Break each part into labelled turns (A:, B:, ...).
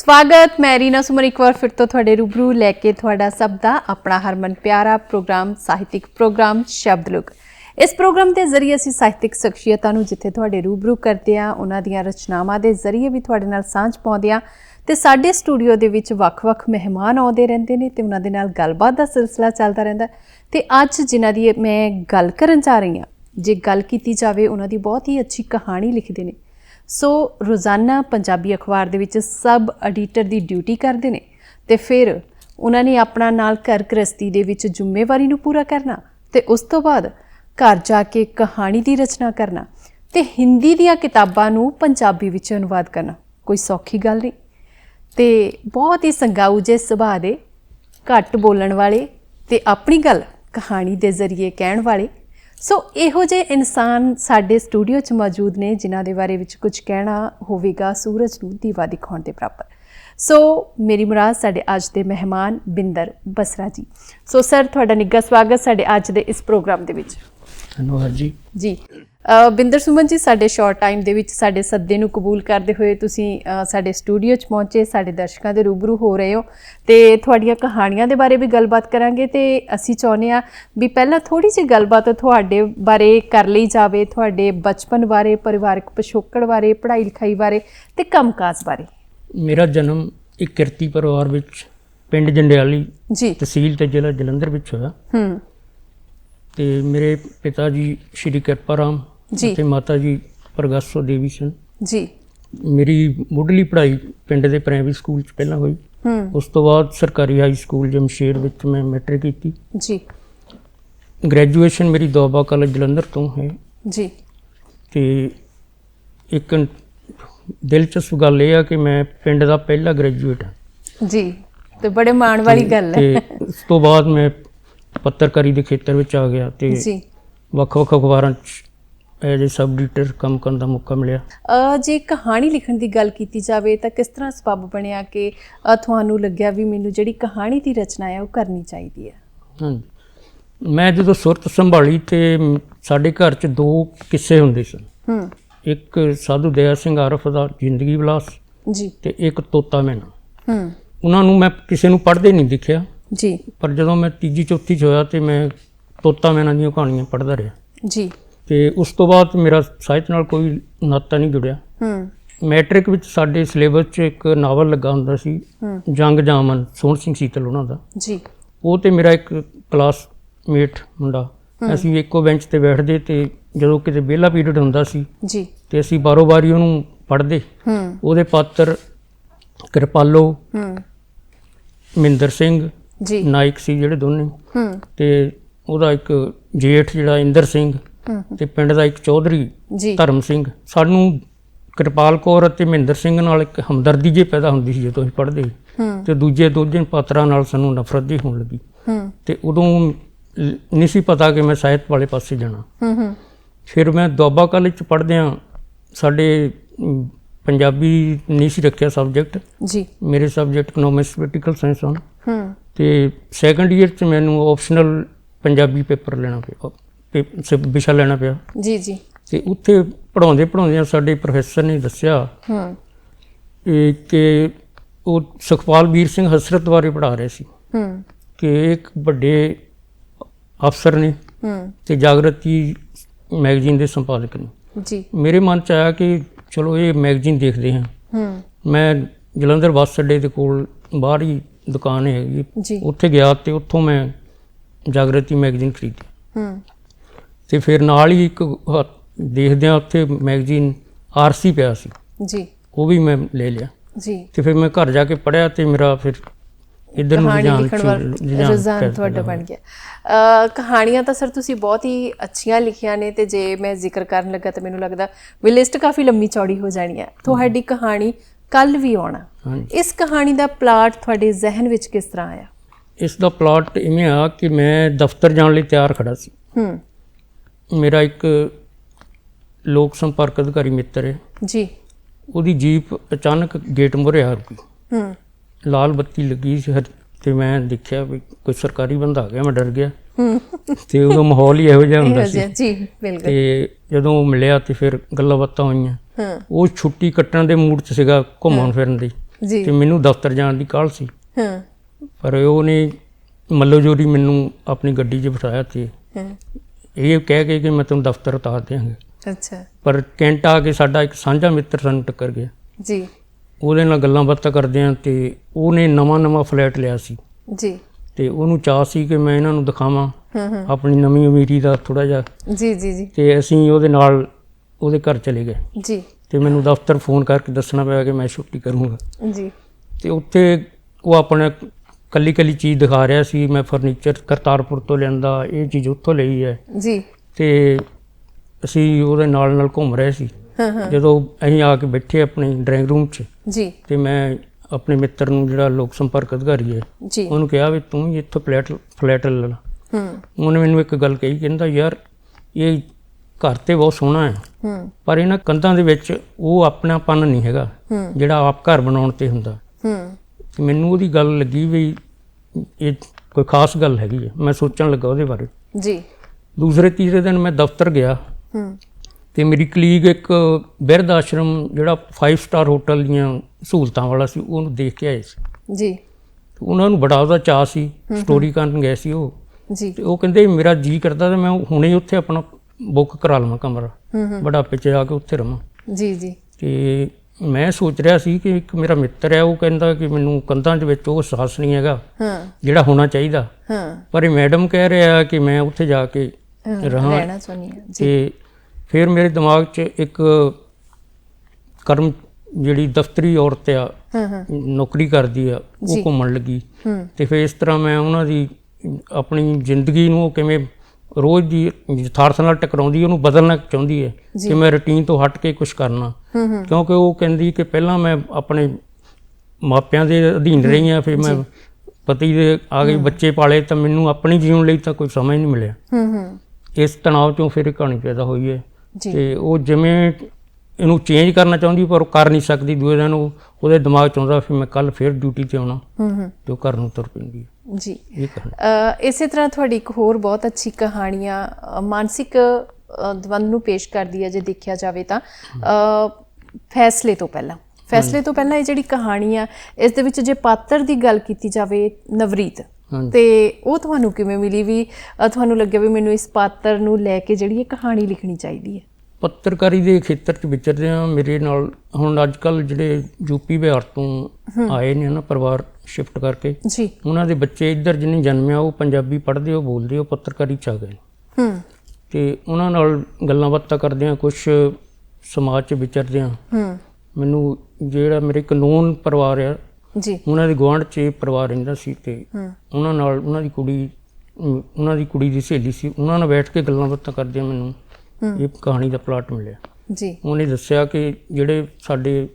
A: ਸਵਾਗਤ, ਮੈਂ ਰੀਨਾ ਸੁਮਰ ਇੱਕ ਵਾਰ ਫਿਰ ਤੋਂ ਤੁਹਾਡੇ ਰੂਬਰੂ ਲੈ ਕੇ ਤੁਹਾਡਾ ਸਭ ਦਾ ਆਪਣਾ ਹਰਮਨ ਪਿਆਰਾ ਪ੍ਰੋਗਰਾਮ, ਸਾਹਿਤਿਕ ਪ੍ਰੋਗਰਾਮ, ਸ਼ਬਦ ਲੁਕ। ਇਸ ਪ੍ਰੋਗਰਾਮ ਦੇ ਜ਼ਰੀਏ ਅਸੀਂ ਸਾਹਿਤਿਕ ਸ਼ਖਸੀਅਤਾਂ ਨੂੰ ਜਿੱਥੇ ਤੁਹਾਡੇ ਰੂਬਰੂ ਕਰਦੇ ਆ ਉਹਨਾਂ ਦੀਆਂ ਰਚਨਾਵਾਂ ਦੇ ਜ਼ਰੀਏ ਵੀ ਤੁਹਾਡੇ ਨਾਲ ਸਾਂਝ ਪਾਉਂਦੇ ਆ ਤੇ ਸਾਡੇ ਸਟੂਡੀਓ ਦੇ ਵਿੱਚ ਵੱਖ-ਵੱਖ ਮਹਿਮਾਨ ਆਉਂਦੇ ਰਹਿੰਦੇ ਨੇ ਤੇ ਉਹਨਾਂ ਦੇ ਨਾਲ ਗੱਲਬਾਤ ਦਾ ਸਿਲਸਿਲਾ ਚੱਲਦਾ ਰਹਿੰਦਾ। ਤੇ ਅੱਜ ਜਿਨ੍ਹਾਂ ਦੀ ਮੈਂ ਗੱਲ ਕਰਨ ਜਾ ਰਹੀ ਹਾਂ, ਜੇ ਗੱਲ ਕੀਤੀ ਜਾਵੇ, ਉਹਨਾਂ ਦੀ ਬਹੁਤ ਹੀ ਅੱਛੀ ਕਹਾਣੀ ਲਿਖਦੇ ਨੇ। ਸੋ ਰੋਜ਼ਾਨਾ ਪੰਜਾਬੀ ਅਖਬਾਰ ਦੇ ਵਿੱਚ ਸਬ ਐਡੀਟਰ ਦੀ ਡਿਊਟੀ ਕਰਦੇ ਨੇ ਤੇ ਫਿਰ ਉਹਨਾਂ ਨੇ ਆਪਣਾ ਨਾਲ ਘਰ ਗ੍ਰਸਤੀ ਦੇ ਵਿੱਚ ਜ਼ਿੰਮੇਵਾਰੀ ਨੂੰ ਪੂਰਾ ਕਰਨਾ ਤੇ ਉਸ ਤੋਂ ਬਾਅਦ ਘਰ ਜਾ ਕੇ ਕਹਾਣੀ ਦੀ ਰਚਨਾ ਕਰਨਾ ਤੇ ਹਿੰਦੀ ਦੀਆਂ ਕਿਤਾਬਾਂ ਨੂੰ ਪੰਜਾਬੀ ਵਿੱਚ ਅਨੁਵਾਦ ਕਰਨਾ, ਕੋਈ ਸੌਖੀ ਗੱਲ ਨਹੀਂ। ਤੇ ਬਹੁਤ ਹੀ ਸੰਗਾਊ ਜੇ ਸੁਭਾਅ ਦੇ ਘੱਟ ਬੋਲਣ ਵਾਲੇ ਤੇ ਆਪਣੀ ਗੱਲ ਕਹਾਣੀ ਦੇ ਜ਼ਰੀਏ ਕਹਿਣ ਵਾਲੇ ਸੋ ਇਹੋ ਜਿਹੇ ਇਨਸਾਨ ਸਾਡੇ ਸਟੂਡੀਓ 'ਚ ਮੌਜੂਦ ਨੇ ਜਿਨ੍ਹਾਂ ਦੇ ਬਾਰੇ ਵਿੱਚ ਕੁਝ ਕਹਿਣਾ ਹੋਵੇਗਾ ਸੂਰਜ ਨੂੰ ਦੀਵਾ ਦਿਖਾਉਣ ਦੇ ਬਰਾਬਰ। ਸੋ ਮੇਰੀ ਮੁਰਾਦ ਸਾਡੇ ਅੱਜ ਦੇ ਮਹਿਮਾਨ ਬਿੰਦਰ ਬਸਰਾ ਜੀ। ਸੋ ਸਰ ਤੁਹਾਡਾ ਨਿੱਘਾ ਸਵਾਗਤ ਸਾਡੇ ਅੱਜ ਦੇ ਇਸ ਪ੍ਰੋਗਰਾਮ ਦੇ ਵਿੱਚ।
B: ਧੰਨਵਾਦ ਜੀ।
A: ਜੀ। ਬਿੰਦਰ ਸੁਮਨ ਜੀ ਸਾਡੇ ਸ਼ਾਰਟ ਟਾਈਮ ਦੇ ਵਿੱਚ ਸਾਡੇ ਸੱਦੇ ਨੂੰ ਕਬੂਲ ਕਰਦੇ ਹੋਏ ਤੁਸੀਂ ਸਾਡੇ ਸਟੂਡੀਓ 'ਚ ਪਹੁੰਚੇ ਸਾਡੇ ਦਰਸ਼ਕਾਂ ਦੇ ਰੂਬਰੂ ਹੋ ਰਹੇ ਹੋ। ਤੇ ਤੁਹਾਡੀਆਂ ਕਹਾਣੀਆਂ ਦੇ ਬਾਰੇ ਵੀ ਗੱਲਬਾਤ ਕਰਾਂਗੇ ਤੇ ਅਸੀਂ ਚਾਹੁੰਦੇ ਆ ਵੀ ਪਹਿਲਾਂ ਥੋੜੀ ਜਿਹੀ ਗੱਲਬਾਤ ਤੁਹਾਡੇ ਬਾਰੇ ਕਰ ਲਈ ਜਾਵੇ ਤੁਹਾਡੇ ਬਚਪਨ ਬਾਰੇ ਪਰਿਵਾਰਕ ਪਿਛੋਕੜ ਬਾਰੇ ਪੜ੍ਹਾਈ ਲਿਖਾਈ ਬਾਰੇ ਤੇ ਕੰਮਕਾਜ ਬਾਰੇ।
B: ਮੇਰਾ ਜਨਮ ਇੱਕ ਕਿਰਤੀ ਪਰਿਵਾਰ ਵਿੱਚ ਪਿੰਡ ਜੰਡਿਆਲੀ
A: ਜੀ।
B: ਤਹਿਸੀਲ ਤੇ ਜ਼ਿਲ੍ਹਾ ਜਲੰਧਰ ਵਿੱਚ ਹੋਇਆ।
A: ਹੂੰ।
B: ਤੇ ਮੇਰੇ ਪਿਤਾ ਜੀ ਸ਼੍ਰੀ ਕਿਰਪਾ ਰਾਮ
A: ਜੀ।
B: ਅਤੇ ਮਾਤਾ ਜੀ ਪ੍ਰਗਾਸੋ ਦੇਵੀ ਸਨ।
A: ਜੀ।
B: ਮੇਰੀ ਮੁੱਢਲੀ ਪੜ੍ਹਾਈ ਪਿੰਡ ਦੇ ਪ੍ਰਾਇਮਰੀ ਸਕੂਲ 'ਚ ਪਹਿਲਾਂ ਹੋਈ।
A: ਹੂੰ।
B: ਉਸ ਤੋਂ ਬਾਅਦ ਸਰਕਾਰੀ ਹਾਈ ਸਕੂਲ ਜਮਸ਼ੇਰ ਵਿੱਚ ਮੈਂ ਮੈਟ੍ਰਿਕ ਕੀਤੀ।
A: ਜੀ।
B: ਗ੍ਰੈਜੂਏਸ਼ਨ ਮੇਰੀ ਦੋਬਾ ਕਾਲਜ ਜਲੰਧਰ ਤੋਂ ਹੈ।
A: ਜੀ।
B: ਤੇ ਇੱਕ ਦਿਲਚਸਪ ਗੱਲ ਇਹ ਆ ਕਿ ਮੈਂ ਪਿੰਡ ਦਾ ਪਹਿਲਾ ਗ੍ਰੈਜੂਏਟ ਹਾਂ।
A: ਜੀ। ਤੇ ਬੜੇ ਮਾਣ ਵਾਲੀ ਗੱਲ ਹੈ।
B: ਤੇ ਉਸ ਤੋਂ ਬਾਅਦ ਮੈਂ ਪੱਤਰਕਾਰੀ ਦੇ ਖੇਤਰ ਵਿੱਚ ਆ ਗਿਆ ਤੇ
A: ਜੀ।
B: ਵੱਖ-ਵੱਖ ਅਖਬਾਰਾਂ 'ਚ ਐਜ਼ ਅ ਸਬ ਐਡੀਟਰ ਕੰਮ ਕਰਨ ਦਾ ਮੌਕਾ ਮਿਲਿਆ।
A: ਅ, ਜੇ ਕਹਾਣੀ ਲਿਖਣ ਦੀ ਗੱਲ ਕੀਤੀ ਜਾਵੇ ਤਾਂ ਕਿਸ ਤਰ੍ਹਾਂ ਸਬਬ ਬਣਿਆ ਕਿ ਤੁਹਾਨੂੰ ਲੱਗਿਆ ਵੀ ਮੈਨੂੰ ਜਿਹੜੀ ਕਹਾਣੀ ਦੀ ਰਚਨਾ ਹੈ ਉਹ ਕਰਨੀ ਚਾਹੀਦੀ ਹੈ?
B: ਹਾਂਜੀ। ਮੈਂ ਜਦੋਂ ਸੁਰਤ ਸੰਭਾਲੀ ਤੇ ਸਾਡੇ ਘਰ 'ਚ ਦੋ ਕਿੱਸੇ ਹੁੰਦੇ ਸਨ।
A: ਹੂੰ।
B: ਇੱਕ ਸਾਧੂ ਦਇਆ ਸਿੰਘ ਆਰਫ ਦਾ ਜ਼ਿੰਦਗੀ ਵਿਲਾਸ
A: ਜੀ।
B: ਤੇ ਇੱਕ ਤੋਤਾ ਮੈਨਾ
A: ਹੂੰ।
B: ਉਹਨਾਂ ਨੂੰ ਮੈਂ ਕਿਸੇ ਨੂੰ ਪੜ੍ਹਦੇ ਨਹੀਂ ਦੇਖਿਆ।
A: ਜੀ।
B: ਪਰ ਜਦੋਂ ਮੈਂ ਤੀਜੀ ਚੌਥੀ 'ਚ ਹੋਇਆ ਤੇ ਮੈਂ ਤੋਤਾ ਮੈਨਾ ਦੀਆਂ ਕਹਾਣੀਆਂ ਪੜ੍ਹਦਾ ਰਿਹਾ।
A: ਜੀ।
B: ਤੇ ਉਸ ਤੋਂ ਬਾਅਦ ਮੇਰਾ ਸਾਹਿਤ ਨਾਲ ਕੋਈ ਨਾਤਾ ਨਹੀਂ ਜੁੜਿਆ।
A: ਹੂੰ।
B: ਮੈਟ੍ਰਿਕ ਵਿੱਚ ਸਾਡੇ ਸਿਲੇਬਸ 'ਚ ਇੱਕ ਨਾਵਲ ਲੱਗਾ ਹੁੰਦਾ ਸੀ ਜੰਗ ਜਾਮਨ ਸੋਹਣ ਸਿੰਘ ਸੀਤਲ ਉਹਨਾਂ ਦਾ।
A: ਜੀ।
B: ਉਹ ਤੇ ਮੇਰਾ ਇੱਕ ਕਲਾਸਮੇਟ ਮੁੰਡਾ। ਅਸੀਂ ਇੱਕੋ ਬੈਂਚ ਤੇ ਬੈਠਦੇ ਤੇ ਜਦੋਂ ਕਿਤੇ ਵਿਹਲਾ ਪੀਰੀਅਡ ਹੁੰਦਾ ਸੀ
A: ਜੀ।
B: ਤੇ ਅਸੀਂ ਬਾਰੋ ਬਾਰੀ ਉਹਨੂੰ ਪੜ੍ਹਦੇ।
A: ਹੂੰ।
B: ਉਹਦੇ ਪਾਤਰ ਕਿਰਪਾਲੋ
A: ਹੂੰ।
B: ਮਿੰਦਰ ਸਿੰਘ
A: ਜੀ।
B: ਨਾਇਕ ਸੀ ਜਿਹੜੇ ਦੋਨੇ।
A: ਹੂੰ।
B: ਤੇ ਉਹਦਾ ਇੱਕ ਜੇਠ ਜਿਹੜਾ ਇੰਦਰ ਸਿੰਘ
A: ਹੂੰ
B: ਤੇ ਪਿੰਡ ਦਾ ਇੱਕ ਚੌਧਰੀ
A: ਜੀ।
B: ਧਰਮ ਸਿੰਘ ਸਾਨੂੰ ਕਿਰਪਾਲ ਕੌਰ ਅਤੇ ਮਹਿੰਦਰ ਸਿੰਘ ਨਾਲ ਇੱਕ ਹਮਦਰਦੀ ਜੇ ਪੈਦਾ ਹੁੰਦੀ ਸੀ ਜਦੋਂ ਅਸੀਂ ਪੜ੍ਹਦੇ ਤੇ ਦੂਜੇ ਦੂਜੇ ਪਾਤਰਾਂ ਨਾਲ ਸਾਨੂੰ ਨਫ਼ਰਤ ਜਿਹੀ ਹੋਣ ਲੱਗੀ। ਤੇ ਉਦੋਂ ਨਹੀਂ ਸੀ ਪਤਾ ਕਿ ਮੈਂ ਸਾਹਿਤ ਵਾਲੇ ਪਾਸੇ ਜਾਣਾ। ਫਿਰ ਮੈਂ ਦੁਆਬਾ ਕਾਲਜ ਚ ਪੜ੍ਹਦਿਆਂ ਸਾਡੇ ਪੰਜਾਬੀ ਨਹੀਂ ਸੀ ਰੱਖਿਆ ਸਬਜੈਕਟ
A: ਜੀ।
B: ਮੇਰੇ ਸਬਜੈਕਟ ਇਕਨੋਮਿਕਸ ਪੋਲੀਟੀਕਲ ਸਾਇੰਸ ਹਨ
A: ਹੂੰ।
B: ਤੇ ਸੈਕੰਡ ਈਅਰ ਚ ਮੈਨੂੰ ਆਪਸ਼ਨਲ ਪੰਜਾਬੀ ਪੇਪਰ ਲੈਣਾ ਪਿਆ। ਸ- ਵਿਸ਼ਾ ਲੈਣਾ ਪਿਆ।
A: ਜੀ ਜੀ।
B: ਤੇ ਉੱਥੇ ਪੜਾਉਂਦੇ ਪੜਾਉਂਦਿਆਂ ਸਾਡੇ ਪ੍ਰੋਫੈਸਰ ਨੇ ਦੱਸਿਆ
A: ਹੂੰ।
B: ਕਿ ਉਹ ਸੁਖਪਾਲ ਵੀਰ ਸਿੰਘ ਹਸਰਤ ਬਾਰੇ ਪੜ੍ਹਾ ਰਹੇ ਸੀ।
A: ਹੂੰ।
B: ਕਿ ਇੱਕ ਵੱਡੇ ਅਫਸਰ ਨੇ
A: ਹੂੰ।
B: ਤੇ ਜਾਗਰਤੀ ਮੈਗਜ਼ੀਨ ਦੇ ਸੰਪਾਦਕ ਨੇ।
A: ਜੀ।
B: ਮੇਰੇ ਮਨ ਚ ਆਇਆ ਕਿ ਚਲੋ ਇਹ ਮੈਗਜ਼ੀਨ ਦੇਖਦੇ ਹਾਂ।
A: ਹੂੰ।
B: ਮੈਂ ਜਲੰਧਰ ਬੱਸ ਅੱਡੇ ਦੇ ਕੋਲ ਬਾਹਰ ਹੀ ਦੁਕਾਨ ਹੈਗੀ। ਉੱਥੇ ਗਿਆ ਤੇ ਉੱਥੋਂ ਮੈਂ ਜਾਗਰਤੀ ਮੈਗਜ਼ੀਨ ਖਰੀਦੀ।
A: ਹੂੰ।
B: ਤੇ ਫਿਰ ਨਾਲ ਹੀ ਇੱਕ ਦੇਖਦਿਆਂ ਉੱਥੇ ਮੈਗਜ਼ੀਨ ਆਰਸੀ ਪਿਆ ਸੀ।
A: ਜੀ।
B: ਉਹ ਵੀ ਮੈਂ ਲੈ ਲਿਆ।
A: ਜੀ।
B: ਤੇ ਫਿਰ ਮੈਂ ਘਰ ਜਾ ਕੇ ਪੜਿਆ ਤੇ ਮੇਰਾ ਫਿਰ ਇਧਰ ਨੂੰ
A: ਕਹਾਣੀ
B: ਰੁਝਾਨ
A: ਤੁਹਾਡਾ। ਬਣ ਗਿਆ। ਅ, ਕਹਾਣੀਆਂ ਤਾਂ ਸਰ ਤੁਸੀਂ ਬਹੁਤ ਹੀ ਅੱਛੀਆਂ ਲਿਖੀਆਂ ਨੇ ਤੇ ਜੇ ਮੈਂ ਜ਼ਿਕਰ ਕਰਨ ਲੱਗਾ ਤਾਂ ਮੈਨੂੰ ਲੱਗਦਾ ਵੀ ਲਿਸਟ ਕਾਫੀ ਲੰਮੀ ਚੌੜੀ ਹੋ ਜਾਣੀ ਹੈ। ਤੁਹਾਡੀ ਕਹਾਣੀ ਕੱਲ ਵੀ ਆਉਣਾ। ਇਸ ਕਹਾਣੀ ਦਾ ਪਲਾਟ ਤੁਹਾਡੇ ਜ਼ਿਹਨ ਵਿੱਚ ਕਿਸ ਤਰ੍ਹਾਂ ਆਇਆ?
B: ਇਸ ਦਾ ਪਲਾਟ ਇਵੇਂ ਆ ਕਿ ਮੈਂ ਦਫ਼ਤਰ ਜਾਣ ਲਈ ਤਿਆਰ ਖੜਾ ਸੀ।
A: ਹੂੰ।
B: ਮੇਰਾ ਇੱਕ ਲੋਕ ਸੰਪਰਕ ਅਧਿਕਾਰੀ ਮਿੱਤਰ ਹੈ।
A: ਜੀ।
B: ਉਹਦੀ ਜੀਪ ਅਚਾਨਕ ਗੇਟ ਆ ਗਈ।
A: ਹੂੰ।
B: ਲਾਲ ਬੱਤੀ ਲੱਗੀ ਸੀ ਤੇ ਮੈਂ ਦੇਖਿਆ ਵੀ ਕੋਈ ਸਰਕਾਰੀ ਬੰਦਾ ਆ ਗਿਆ ਮੈਂ ਡਰ ਗਿਆ। ਤੇ ਉਦੋਂ ਮਾਹੌਲ ਹੀ ਇਹੋ ਜਿਹਾ ਹੁੰਦਾ ਸੀ।
A: ਜੀ ਬਿਲਕੁਲ।
B: ਤੇ ਜਦੋਂ ਉਹ ਮਿਲਿਆ ਤੇ ਫਿਰ ਗੱਲਾਂ ਬਾਤਾਂ ਹੋਈਆਂ। ਉਹ ਛੁੱਟੀ ਕੱਟਣ ਦੇ ਮੂਡ 'ਚ ਸੀਗਾ ਘੁੰਮਣ ਫਿਰਨ ਦੀ।
A: ਜੀ।
B: ਤੇ ਮੈਨੂੰ ਦਫ਼ਤਰ ਜਾਣ ਦੀ ਕਾਹਲ ਸੀ।
A: ਹਾਂ।
B: ਪਰ ਉਹਨੇ ਮੱਲੋ ਜੋਰੀ ਮੈਨੂੰ ਆਪਣੀ ਗੱਡੀ 'ਚ ਬਿਠਾਇਆ ਤੇ ਇਹ ਕਹਿ ਕੇ ਕਿ ਮੈਂ ਤੁਹਾਨੂੰ ਦਫ਼ਤਰ ਉਤਾਰ ਦਿਆਂਗਾ।
A: ਅੱਛਾ।
B: ਪਰ ਕੈਂਟ ਆ ਕੇ ਸਾਡਾ ਇੱਕ ਸਾਂਝਾ ਮਿੱਤਰ ਸਾਨੂੰ ਟੱਕਰ ਗਿਆ।
A: ਜੀ।
B: ਉਹਦੇ ਨਾਲ ਗੱਲਾਂ ਬਾਤਾਂ ਕਰਦੇ ਆਂ ਤੇ ਉਹਨੇ ਨਵਾਂ ਨਵਾਂ ਫਲੈਟ ਲਿਆ ਸੀ।
A: ਜੀ।
B: ਤੇ ਉਹਨੂੰ ਚਾਹ ਸੀ ਕਿ ਮੈਂ ਇਹਨਾਂ ਨੂੰ ਦਿਖਾਵਾਂ। ਆਪਣੀ ਨਵੀਂ ਅਮੀਰੀ ਦਾ ਥੋੜਾ ਜਿਹਾ।
A: ਜੀ ਜੀ ਜੀ।
B: ਤੇ ਅਸੀਂ ਉਹਦੇ ਨਾਲ ਉਹਦੇ ਘਰ ਚਲੇ ਗਏ।
A: ਜੀ।
B: ਤੇ ਮੈਨੂੰ ਦਫ਼ਤਰ ਫੋਨ ਕਰਕੇ ਦੱਸਣਾ ਪਿਆ ਕਿ ਮੈਂ ਛੁੱਟੀ ਕਰੂੰਗਾ।
A: ਜੀ।
B: ਤੇ ਉੱਥੇ ਉਹ ਆਪਣਾ ਕੱਲੀ ਕੱਲੀ ਚੀਜ਼ ਦਿਖਾ ਰਿਹਾ ਸੀ ਮੈਂ ਫਰਨੀਚਰ ਕਰਤਾਰਪੁਰ ਤੋਂ ਲਿਆਂਦਾ ਇਹ ਚੀਜ਼ ਉੱਥੋਂ ਲਈ ਹੈ।
A: ਜੀ।
B: ਤੇ ਅਸੀਂ ਉਹਦੇ ਨਾਲ ਨਾਲ ਘੁੰਮ ਰਹੇ ਸੀ।
A: ਹਾਂ ਹਾਂ।
B: ਜਦੋਂ ਅਸੀਂ ਆ ਕੇ ਬੈਠੇ ਆਪਣੇ ਡਰਾਇੰਗ ਰੂਮ 'ਚ
A: ਜੀ।
B: ਤੇ ਮੈਂ ਆਪਣੇ ਮਿੱਤਰ ਨੂੰ ਜਿਹੜਾ ਲੋਕ ਸੰਪਰਕ ਅਧਿਕਾਰੀ ਹੈ ਉਹਨੂੰ ਕਿਹਾ ਵੀ ਤੂੰ ਵੀ ਇੱਥੋਂ ਫਲੈਟ ਫਲੈਟ ਲੈ ਲਾ।
A: ਹੂੰ।
B: ਉਹਨੇ ਮੈਨੂੰ ਇੱਕ ਗੱਲ ਕਹੀ ਕਹਿੰਦਾ ਯਾਰ ਇਹ ਘਰ ਤੇ ਬਹੁਤ ਸੋਹਣਾ ਹੈ
A: ਹੂੰ।
B: ਪਰ ਇਹਨਾਂ ਕੰਧਾਂ ਦੇ ਵਿੱਚ ਉਹ ਆਪਣਾਪਨ ਨਹੀਂ ਹੈਗਾ
A: ਹੂੰ।
B: ਜਿਹੜਾ ਆਪ ਘਰ ਬਣਾਉਣ ਤੇ ਹੁੰਦਾ।
A: ਹੂੰ।
B: ਮੈਨੂੰ ਉਹਦੀ ਗੱਲ ਲੱਗੀ ਵੀ ਇਹ ਕੋਈ ਖਾਸ ਗੱਲ ਹੈਗੀ ਹੈ। ਮੈਂ ਸੋਚਣ ਲੱਗਾ ਉਹਦੇ ਬਾਰੇ।
A: ਜੀ।
B: ਦੂਸਰੇ ਤੀਸਰੇ ਦਿਨ ਮੈਂ ਦਫ਼ਤਰ ਗਿਆ।
A: ਹੂੰ।
B: ਤੇ ਮੇਰੀ ਕਲੀਗ ਇੱਕ ਬਿਰਧ ਆਸ਼ਰਮ ਜਿਹੜਾ 5 ਸਟਾਰ ਹੋਟਲ ਦੀਆਂ ਸਹੂਲਤਾਂ ਵਾਲਾ ਸੀ ਉਹਨੂੰ ਦੇਖ ਕੇ ਆਏ ਸੀ।
A: ਜੀ।
B: ਉਹਨਾਂ ਨੂੰ ਬੜਾ ਉਹਦਾ ਚਾਅ ਸੀ। ਸਟੋਰੀ ਕਰਨ ਗਏ ਸੀ ਉਹ।
A: ਜੀ।
B: ਤੇ ਉਹ ਕਹਿੰਦੇ ਮੇਰਾ ਜੀ ਕਰਦਾ ਤੇ ਮੈਂ ਹੁਣੇ ਉੱਥੇ ਆਪਣਾ ਬੁੱਕ ਕਰਾ ਲਵਾਂ ਕਮਰਾ।
A: ਹੂੰ ਹੂੰ।
B: ਬੁਢਾਪੇ 'ਚ ਆ ਕੇ ਉੱਥੇ ਰਵਾਂ।
A: ਜੀ ਜੀ।
B: ਤੇ ਮੈਂ ਸੋਚ ਰਿਹਾ ਸੀ ਕਿ ਇੱਕ ਮੇਰਾ ਮਿੱਤਰ ਹੈ ਉਹ ਕਹਿੰਦਾ ਕਿ ਮੈਨੂੰ ਕੰਧਾਂ ਦੇ ਵਿੱਚ ਉਹ ਸਾਹਸ ਨਹੀਂ ਹੈਗਾ
A: ਹਾਂ।
B: ਜਿਹੜਾ ਹੋਣਾ ਚਾਹੀਦਾ।
A: ਹਾਂ।
B: ਪਰ ਇਹ ਮੈਡਮ ਕਹਿ ਰਿਹਾ ਕਿ ਮੈਂ ਉੱਥੇ ਜਾ ਕੇ ਰਹਾਂ
A: ਰਹਿਣਾ ਹਾਂ। ਜੀ।
B: ਤੇ ਫਿਰ ਮੇਰੇ ਦਿਮਾਗ 'ਚ ਇੱਕ ਕਰਮ ਜਿਹੜੀ ਦਫ਼ਤਰੀ ਔਰਤ ਆ
A: ਹਾਂ ਹਾਂ।
B: ਨੌਕਰੀ ਕਰਦੀ ਆ ਉਹ। ਘੁੰਮਣ ਲੱਗੀ। ਤੇ ਫਿਰ ਇਸ ਤਰ੍ਹਾਂ ਮੈਂ ਉਹਨਾਂ ਦੀ ਆਪਣੀ ਜ਼ਿੰਦਗੀ ਨੂੰ ਉਹ ਕਿਵੇਂ ਰੋਜ਼ ਦੀ ਯਥਾਰਥ ਨਾਲ ਟਕਰਾਉਂਦੀ ਉਹਨੂੰ ਬਦਲਣਾ ਚਾਹੁੰਦੀ ਹੈ। ਕਿ ਮੈਂ ਰੁਟੀਨ ਤੋਂ ਹਟ ਕੇ ਕੁਝ ਕਰਨਾ। ਕਿਉਂਕਿ ਉਹ ਕਹਿੰਦੀ ਕਿ ਪਹਿਲਾਂ ਮੈਂ ਆਪਣੇ ਮਾਪਿਆਂ ਦੇ ਅਧੀਨ ਰਹੀ ਆ ਫਿਰ ਮੈਂ ਪਤੀ ਦੇ ਆ ਗਏ ਬੱਚੇ ਪਾਲੇ ਤਾਂ ਮੈਨੂੰ ਆਪਣੀ ਜੀਵਨ ਲਈ ਤਾਂ ਕੋਈ ਸਮਾਂ ਹੀ ਨਹੀਂ ਮਿਲਿਆ।
A: ਹੂੰ ਹੂੰ।
B: ਇਸ ਤਣਾਅ ਚੋਂ ਫਿਰ ਕਹਾਣੀ ਪੈਦਾ ਹੋਈ ਹੈ ਤੇ ਉਹ ਜਿਵੇਂ ਇਹਨੂੰ ਚੇਂਜ ਕਰਨਾ ਚਾਹੁੰਦੀ ਪਰ ਉਹ ਕਰ ਨਹੀਂ ਸਕਦੀ। ਦੂਏ ਦਿਨ ਉਹ ਉਹਦੇ ਦਿਮਾਗ ਚ ਆਉਂਦਾ ਫਿਰ ਮੈਂ ਕੱਲ ਫਿਰ ਡਿਊਟੀ ਤੇ ਆਉਣਾ
A: ਹੂੰ ਹੂੰ।
B: ਤੇ ਉਹ ਘਰ ਨੂੰ ਤੁਰ ਪੈਂਦੀ ਹੈ।
A: ਜੀ। ਇਸੇ ਤਰ੍ਹਾਂ ਤੁਹਾਡੀ ਇੱਕ ਹੋਰ ਬਹੁਤ ਅੱਛੀ ਕਹਾਣੀਆਂ ਮਾਨਸਿਕ ਦਵੰਦ ਨੂੰ ਪੇਸ਼ ਕਰਦੀ ਹੈ ਜੇ ਦੇਖਿਆ ਜਾਵੇ ਤਾਂ। ਫੈਸਲੇ ਤੋਂ ਪਹਿਲਾਂ। ਫੈਸਲੇ ਤੋਂ ਪਹਿਲਾਂ ਇਹ ਜਿਹੜੀ ਕਹਾਣੀ ਆ ਇਸ ਦੇ ਵਿੱਚ ਜੇ ਪਾਤਰ ਦੀ ਗੱਲ ਕੀਤੀ ਜਾਵੇ ਨਵਰੀਤ ਤੇ ਉਹ ਤੁਹਾਨੂੰ ਕਿਵੇਂ ਮਿਲੀ ਵੀ ਤੁਹਾਨੂੰ ਲੱਗਿਆ ਵੀ ਮੈਨੂੰ ਇਸ ਪਾਤਰ ਨੂੰ ਲੈ ਕੇ ਜਿਹੜੀ ਇਹ ਕਹਾਣੀ ਲਿਖਣੀ ਚਾਹੀਦੀ ਹੈ?
B: ਪੱਤਰਕਾਰੀ ਦੇ ਖੇਤਰ 'ਚ ਵਿਚਰਦੇ ਆ ਮੇਰੇ ਨਾਲ ਹੁਣ ਅੱਜ ਕੱਲ ਜਿਹੜੇ ਯੂਪੀ ਬਿਹਾਰ ਤੋਂ ਆਏ ਨੇ ਨਾ ਪਰਿਵਾਰ ਸ਼ਿਫਟ ਕਰਕੇ।
A: ਜੀ।
B: ਉਹਨਾਂ ਦੇ ਬੱਚੇ ਇੱਧਰ ਜਿਹਨੇ ਜਨਮਿਆ ਉਹ ਪੰਜਾਬੀ ਪੜ੍ਹਦੇ ਉਹ ਬੋਲਦੇ ਉਹ ਪੱਤਰਕਾਰੀ ਚ ਆ ਗਏ
A: ਹੂੰ।
B: ਤੇ ਉਹਨਾਂ ਨਾਲ ਗੱਲਾਂ ਬਾਤਾਂ ਕਰਦੇ ਆ ਕੁਝ ਸਮਾਜ 'ਚ ਵਿਚਰਦੇ ਆ
A: ਹੂੰ।
B: ਮੈਨੂੰ ਜਿਹੜਾ ਮੇਰੇ ਕਾਨੂੰਨ ਪਰਿਵਾਰ ਆ
A: ਜੀ।
B: ਉਹਨਾਂ ਦੇ ਗੁਆਂਢ 'ਚ ਪਰਿਵਾਰ ਰਹਿੰਦਾ ਸੀ ਤੇ ਉਹਨਾਂ ਨਾਲ ਉਹਨਾਂ ਦੀ ਕੁੜੀ ਉਹਨਾਂ ਦੀ ਕੁੜੀ ਦੀ ਸਹੇਲੀ ਸੀ। ਉਹਨਾਂ ਨਾਲ ਬੈਠ ਕੇ ਗੱਲਾਂ ਬਾਤਾਂ ਕਰਦੇ ਮੈਨੂੰ ਇਹ ਕਹਾਣੀ ਦਾ ਪਲਾਟ ਮਿਲਿਆ।
A: ਜੀ।
B: ਉਹਨੇ ਦੱਸਿਆ ਕਿ ਜਿਹੜੇ ਸਾਡੇ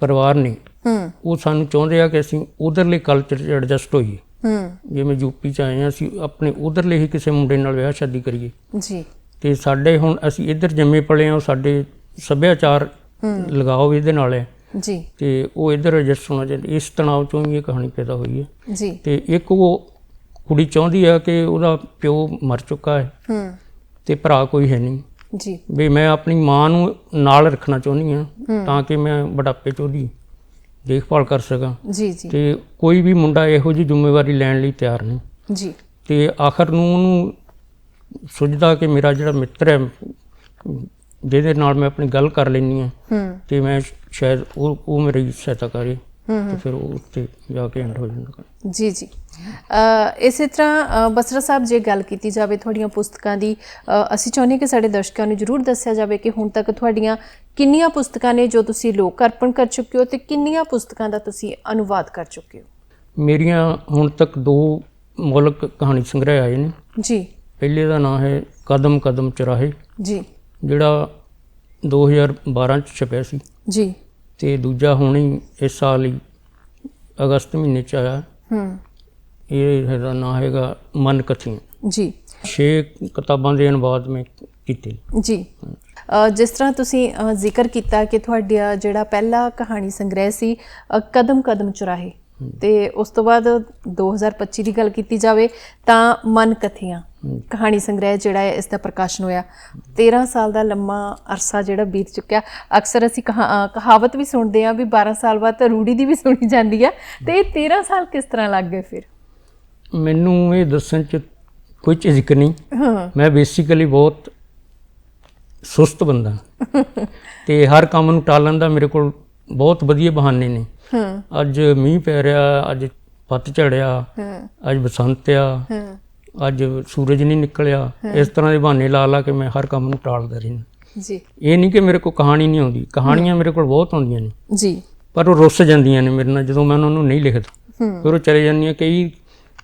B: ਪਰਿਵਾਰ ਨੇ
A: ਹੂੰ।
B: ਉਹ ਸਾਨੂੰ ਚਾਹੁੰਦੇ ਆ ਕਿ ਅਸੀਂ ਉਧਰਲੇ ਕਲਚਰ 'ਚ ਐਡਜਸਟ ਹੋਈਏ।
A: ਹੂੰ।
B: ਜਿਵੇਂ ਯੂਪੀ 'ਚ ਆਏ ਆ ਅਸੀਂ ਆਪਣੇ ਉਧਰਲੇ ਹੀ ਕਿਸੇ ਮੁੰਡੇ ਨਾਲ ਵਿਆਹ ਸ਼ਾਦੀ ਕਰੀਏ।
A: ਜੀ।
B: ਤੇ ਸਾਡੇ ਹੁਣ ਅਸੀਂ ਇੱਧਰ ਜੰਮੇ ਪਲੇ ਆ ਸਾਡੇ ਸੱਭਿਆਚਾਰ ਲਗਾਓ ਇਹਦੇ ਨਾਲ ਹੈ।
A: ਜੀ।
B: ਤੇ ਉਹ ਇੱਧਰ ਐਡਜਸਟ ਹੋਣਾ ਚਾਹੀਦਾ ਇਸ ਤਣਾਅ ਚੋਂ ਹੀ ਇਹ ਕਹਾਣੀ ਪੈਦਾ ਹੋਈ ਹੈ।
A: ਜੀ।
B: ਤੇ ਇੱਕ ਉਹ ਕੁੜੀ ਚਾਹੁੰਦੀ ਆ ਕਿ ਉਹਦਾ ਪਿਓ ਮਰ ਚੁੱਕਾ ਹੈ।
A: ਹੂੰ।
B: ਤੇ ਭਰਾ ਕੋਈ ਹੈ ਨਹੀਂ।
A: ਜੀ।
B: ਵੀ ਮੈਂ ਆਪਣੀ ਮਾਂ ਨੂੰ ਨਾਲ ਰੱਖਣਾ ਚਾਹੁੰਦੀ ਆ ਤਾਂ ਕਿ ਮੈਂ ਬੁਢਾਪੇ 'ਚ ਉਹਦੀ ਦੇਖਭਾਲ ਕਰ ਸਕਾਂ।
A: ਜੀ ਜੀ।
B: ਤੇ ਕੋਈ ਵੀ ਮੁੰਡਾ ਇਹੋ ਜਿਹੀ ਜ਼ਿੰਮੇਵਾਰੀ ਲੈਣ ਲਈ ਤਿਆਰ ਨਹੀਂ।
A: ਜੀ।
B: ਤੇ ਆਖਰ ਨੂੰ ਉਹਨੂੰ ਸੁਝਦਾ ਕਿ ਮੇਰਾ ਜਿਹੜਾ ਮਿੱਤਰ ਹੈ ਜਿਹਦੇ ਨਾਲ ਮੈਂ ਆਪਣੀ ਗੱਲ ਕਰ ਲੈਣੀ
A: ਹੂੰ।
B: ਤੇ ਮੈਂ ਸ਼ਾਇਦ ਉਹ ਉਹ ਮੇਰੀ ਸਹਾਇਤਾ ਕਰੇ। ਤੇ ਫਿਰ ਉਹ ਉੱਤੇ ਜਾ ਕੇ ਐਂਡ ਹੋ ਜਾਂਦਾ
A: ਜੀ ਜੀ। ਇਸੇ ਤਰ੍ਹਾਂ ਬਸਰਾ ਸਾਹਿਬ ਜੇ ਗੱਲ ਕੀਤੀ ਜਾਵੇ ਤੁਹਾਡੀਆਂ ਪੁਸਤਕਾਂ ਦੀ ਅਸੀਂ ਚਾਹੁੰਦੇ ਹਾਂ ਕਿ ਸਾਡੇ ਦਰਸ਼ਕਾਂ ਨੂੰ ਜਰੂਰ ਦੱਸਿਆ ਜਾਵੇ ਕਿ ਹੁਣ ਤੱਕ ਤੁਹਾਡੀਆਂ ਕਿੰਨੀਆਂ ਪੁਸਤਕਾਂ ਨੇ ਜੋ ਤੁਸੀਂ ਲੋਕ ਅਰਪਣ ਕਰ ਚੁੱਕੇ ਹੋ ਤੇ ਕਿੰਨੀਆਂ ਪੁਸਤਕਾਂ ਦਾ ਤੁਸੀਂ ਅਨੁਵਾਦ ਕਰ ਚੁੱਕੇ ਹੋ?
B: ਮੇਰੀਆਂ ਹੁਣ ਤੱਕ ਦੋ ਮੌਲਕ ਕਹਾਣੀ ਸੰਗ੍ਰਹਿ ਆਏ ਨੇ।
A: ਜੀ।
B: ਪਹਿਲੇ ਦਾ ਨਾਮ ਹੈ ਕਦਮ ਕਦਮ ਚਰਾਹੇ।
A: ਜੀ।
B: ਜਿਹੜਾ 2012 ਚ ਛਪਿਆ ਸੀ।
A: ਜੀ।
B: ਤੇ ਦੂਜਾ ਹੁਣ ਹੀ ਇਸ ਸਾਲ ਹੀ ਅਗਸਤ ਮਹੀਨੇ ਚ ਆਇਆ।
A: ਹੂੰ।
B: ਇਹ ਇਹਦਾ ਨਾਮ ਹੈਗਾ ਮਨ ਕਥੀਆਂ
A: ਜੀ।
B: ਛੇ ਕਿਤਾਬਾਂ ਦੇ ਅਨੁਵਾਦ ਮੈਂ ਕੀਤੇ।
A: ਜੀ। ਜਿਸ ਤਰ੍ਹਾਂ ਤੁਸੀਂ ਜ਼ਿਕਰ ਕੀਤਾ ਕਿ ਤੁਹਾਡਾ ਜਿਹੜਾ ਪਹਿਲਾ ਕਹਾਣੀ ਸੰਗ੍ਰਹਿ ਸੀ ਕਦਮ ਕਦਮ ਚੁਰਾਹੇ। ਤੇ ਉਸ ਤੋਂ ਬਾਅਦ 2025 ਦੀ ਗੱਲ ਕੀਤੀ ਜਾਵੇ ਤਾਂ ਮਨ ਕਥੀਆਂ ਕਹਾਣੀ ਸੰਗ੍ਰਹਿ ਜਿਹੜਾ ਹੈ ਇਸ ਦਾ ਪ੍ਰਕਾਸ਼ਨ ਹੋਇਆ। 13 ਸਾਲ ਦਾ ਲੰਮਾ ਅਰਸਾ ਜਿਹੜਾ ਬੀਤ ਚੁੱਕਿਆ। ਅਕਸਰ ਅਸੀਂ ਕਹਾਵਤ ਵੀ ਸੁਣਦੇ ਆ ਵੀ 12 ਸਾਲ ਬਾਅਦ ਤਾਂ ਰੂੜੀ ਦੀ ਵੀ ਸੁਣੀ ਜਾਂਦੀ ਆ। ਤੇ ਇਹ 13 ਸਾਲ ਕਿਸ ਤਰ੍ਹਾਂ ਲੱਗ ਗਏ ਫਿਰ?
B: ਮੈਨੂੰ ਇਹ ਦੱਸਣ ਚ ਕੋਈ ਝਿਜਕ ਨਹੀਂ। ਮੈਂ ਬੇਸਿਕਲੀ ਬਹੁਤ ਸੁਸਤ ਬੰਦਾ। ਤੇ ਹਰ ਕੰਮ ਨੂੰ ਟਾਲਣ ਦਾ ਮੇਰੇ ਕੋਲ ਬਹੁਤ ਵਧੀਆ ਬਹਾਨੇ ਨੇ।
A: ਹਾਂ।
B: ਅੱਜ ਮੀਂਹ ਪੈ ਰਿਹਾ ਅੱਜ ਪੱਤ ਝੜਿਆ
A: ਹਾਂ।
B: ਅੱਜ ਬਸੰਤ ਆ
A: ਹਾਂ।
B: ਅੱਜ ਸੂਰਜ ਨਹੀਂ ਨਿਕਲਿਆ। ਇਸ ਤਰ੍ਹਾਂ ਦੇ ਬਹਾਨੇ ਲਾ ਲਾ ਕੇ ਮੈਂ ਹਰ ਕੰਮ ਨੂੰ ਟਾਲਦਾ ਰਹਿੰਦਾ।
A: ਜੀ।
B: ਇਹ ਨਹੀਂ ਕਿ ਮੇਰੇ ਕੋਲ ਕਹਾਣੀ ਨਹੀਂ ਆਉਂਦੀ ਕਹਾਣੀਆਂ ਮੇਰੇ ਕੋਲ ਬਹੁਤ ਆਉਂਦੀਆਂ ਨੇ।
A: ਜੀ।
B: ਪਰ ਉਹ ਰੁੱਸ ਜਾਂਦੀਆਂ ਨੇ ਮੇਰੇ ਨਾਲ ਜਦੋਂ ਮੈਂ ਉਹਨਾਂ ਨੂੰ ਨਹੀਂ ਲਿਖਦਾ। ਫਿਰ ਉਹ ਚਲੇ ਜਾਂਦੀਆਂ। ਕਈ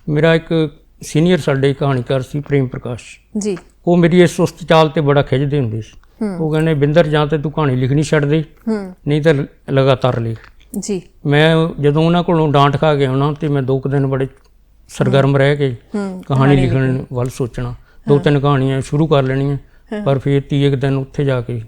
B: ਮੇਰਾ ਇੱਕ ਸੀਨੀਅਰ ਸਾਡੇ ਕਹਾਣੀਕਾਰ ਸੀ ਪ੍ਰੇਮ ਪ੍ਰਕਾਸ਼।
A: ਜੀ।
B: ਉਹ ਮੇਰੀ ਇਸ ਸੁਸਤ ਚਾਲ ਤੇ ਬੜਾ ਖਿੱਚਦੇ ਹੁੰਦੇ ਸੀ। ਉਹ ਕਹਿੰਦੇ ਬਿੰਦਰ ਜਾਂ ਤੇ ਤੂੰ ਕਹਾਣੀ ਲਿਖਣੀ ਛੱਡ ਦੇ
A: ਹੂੰ।
B: ਨਹੀਂ ਤਾਂ ਲਗਾਤਾਰ ਲਿਖ।
A: ਜੀ।
B: ਮੈਂ ਜਦੋਂ ਉਹਨਾਂ ਕੋਲੋਂ ਡਾਂਟ ਖਾ ਕੇ ਆਉਣਾ ਤੇ ਮੈਂ ਦੋ ਕੁ ਦਿਨ ਬੜੇ ਸਰਗਰਮ ਰਹਿ ਕੇ ਕਹਾਣੀ ਲਿਖਣ ਵੱਲ ਸੋਚਣਾ। ਦੋ ਤਿੰਨ ਕਹਾਣੀਆਂ ਸ਼ੁਰੂ ਕਰ ਲੈਣੀਆਂ ਪਰ ਫਿਰ ਤੀਏ ਦਿਨ ਉੱਥੇ ਜਾ ਕੇ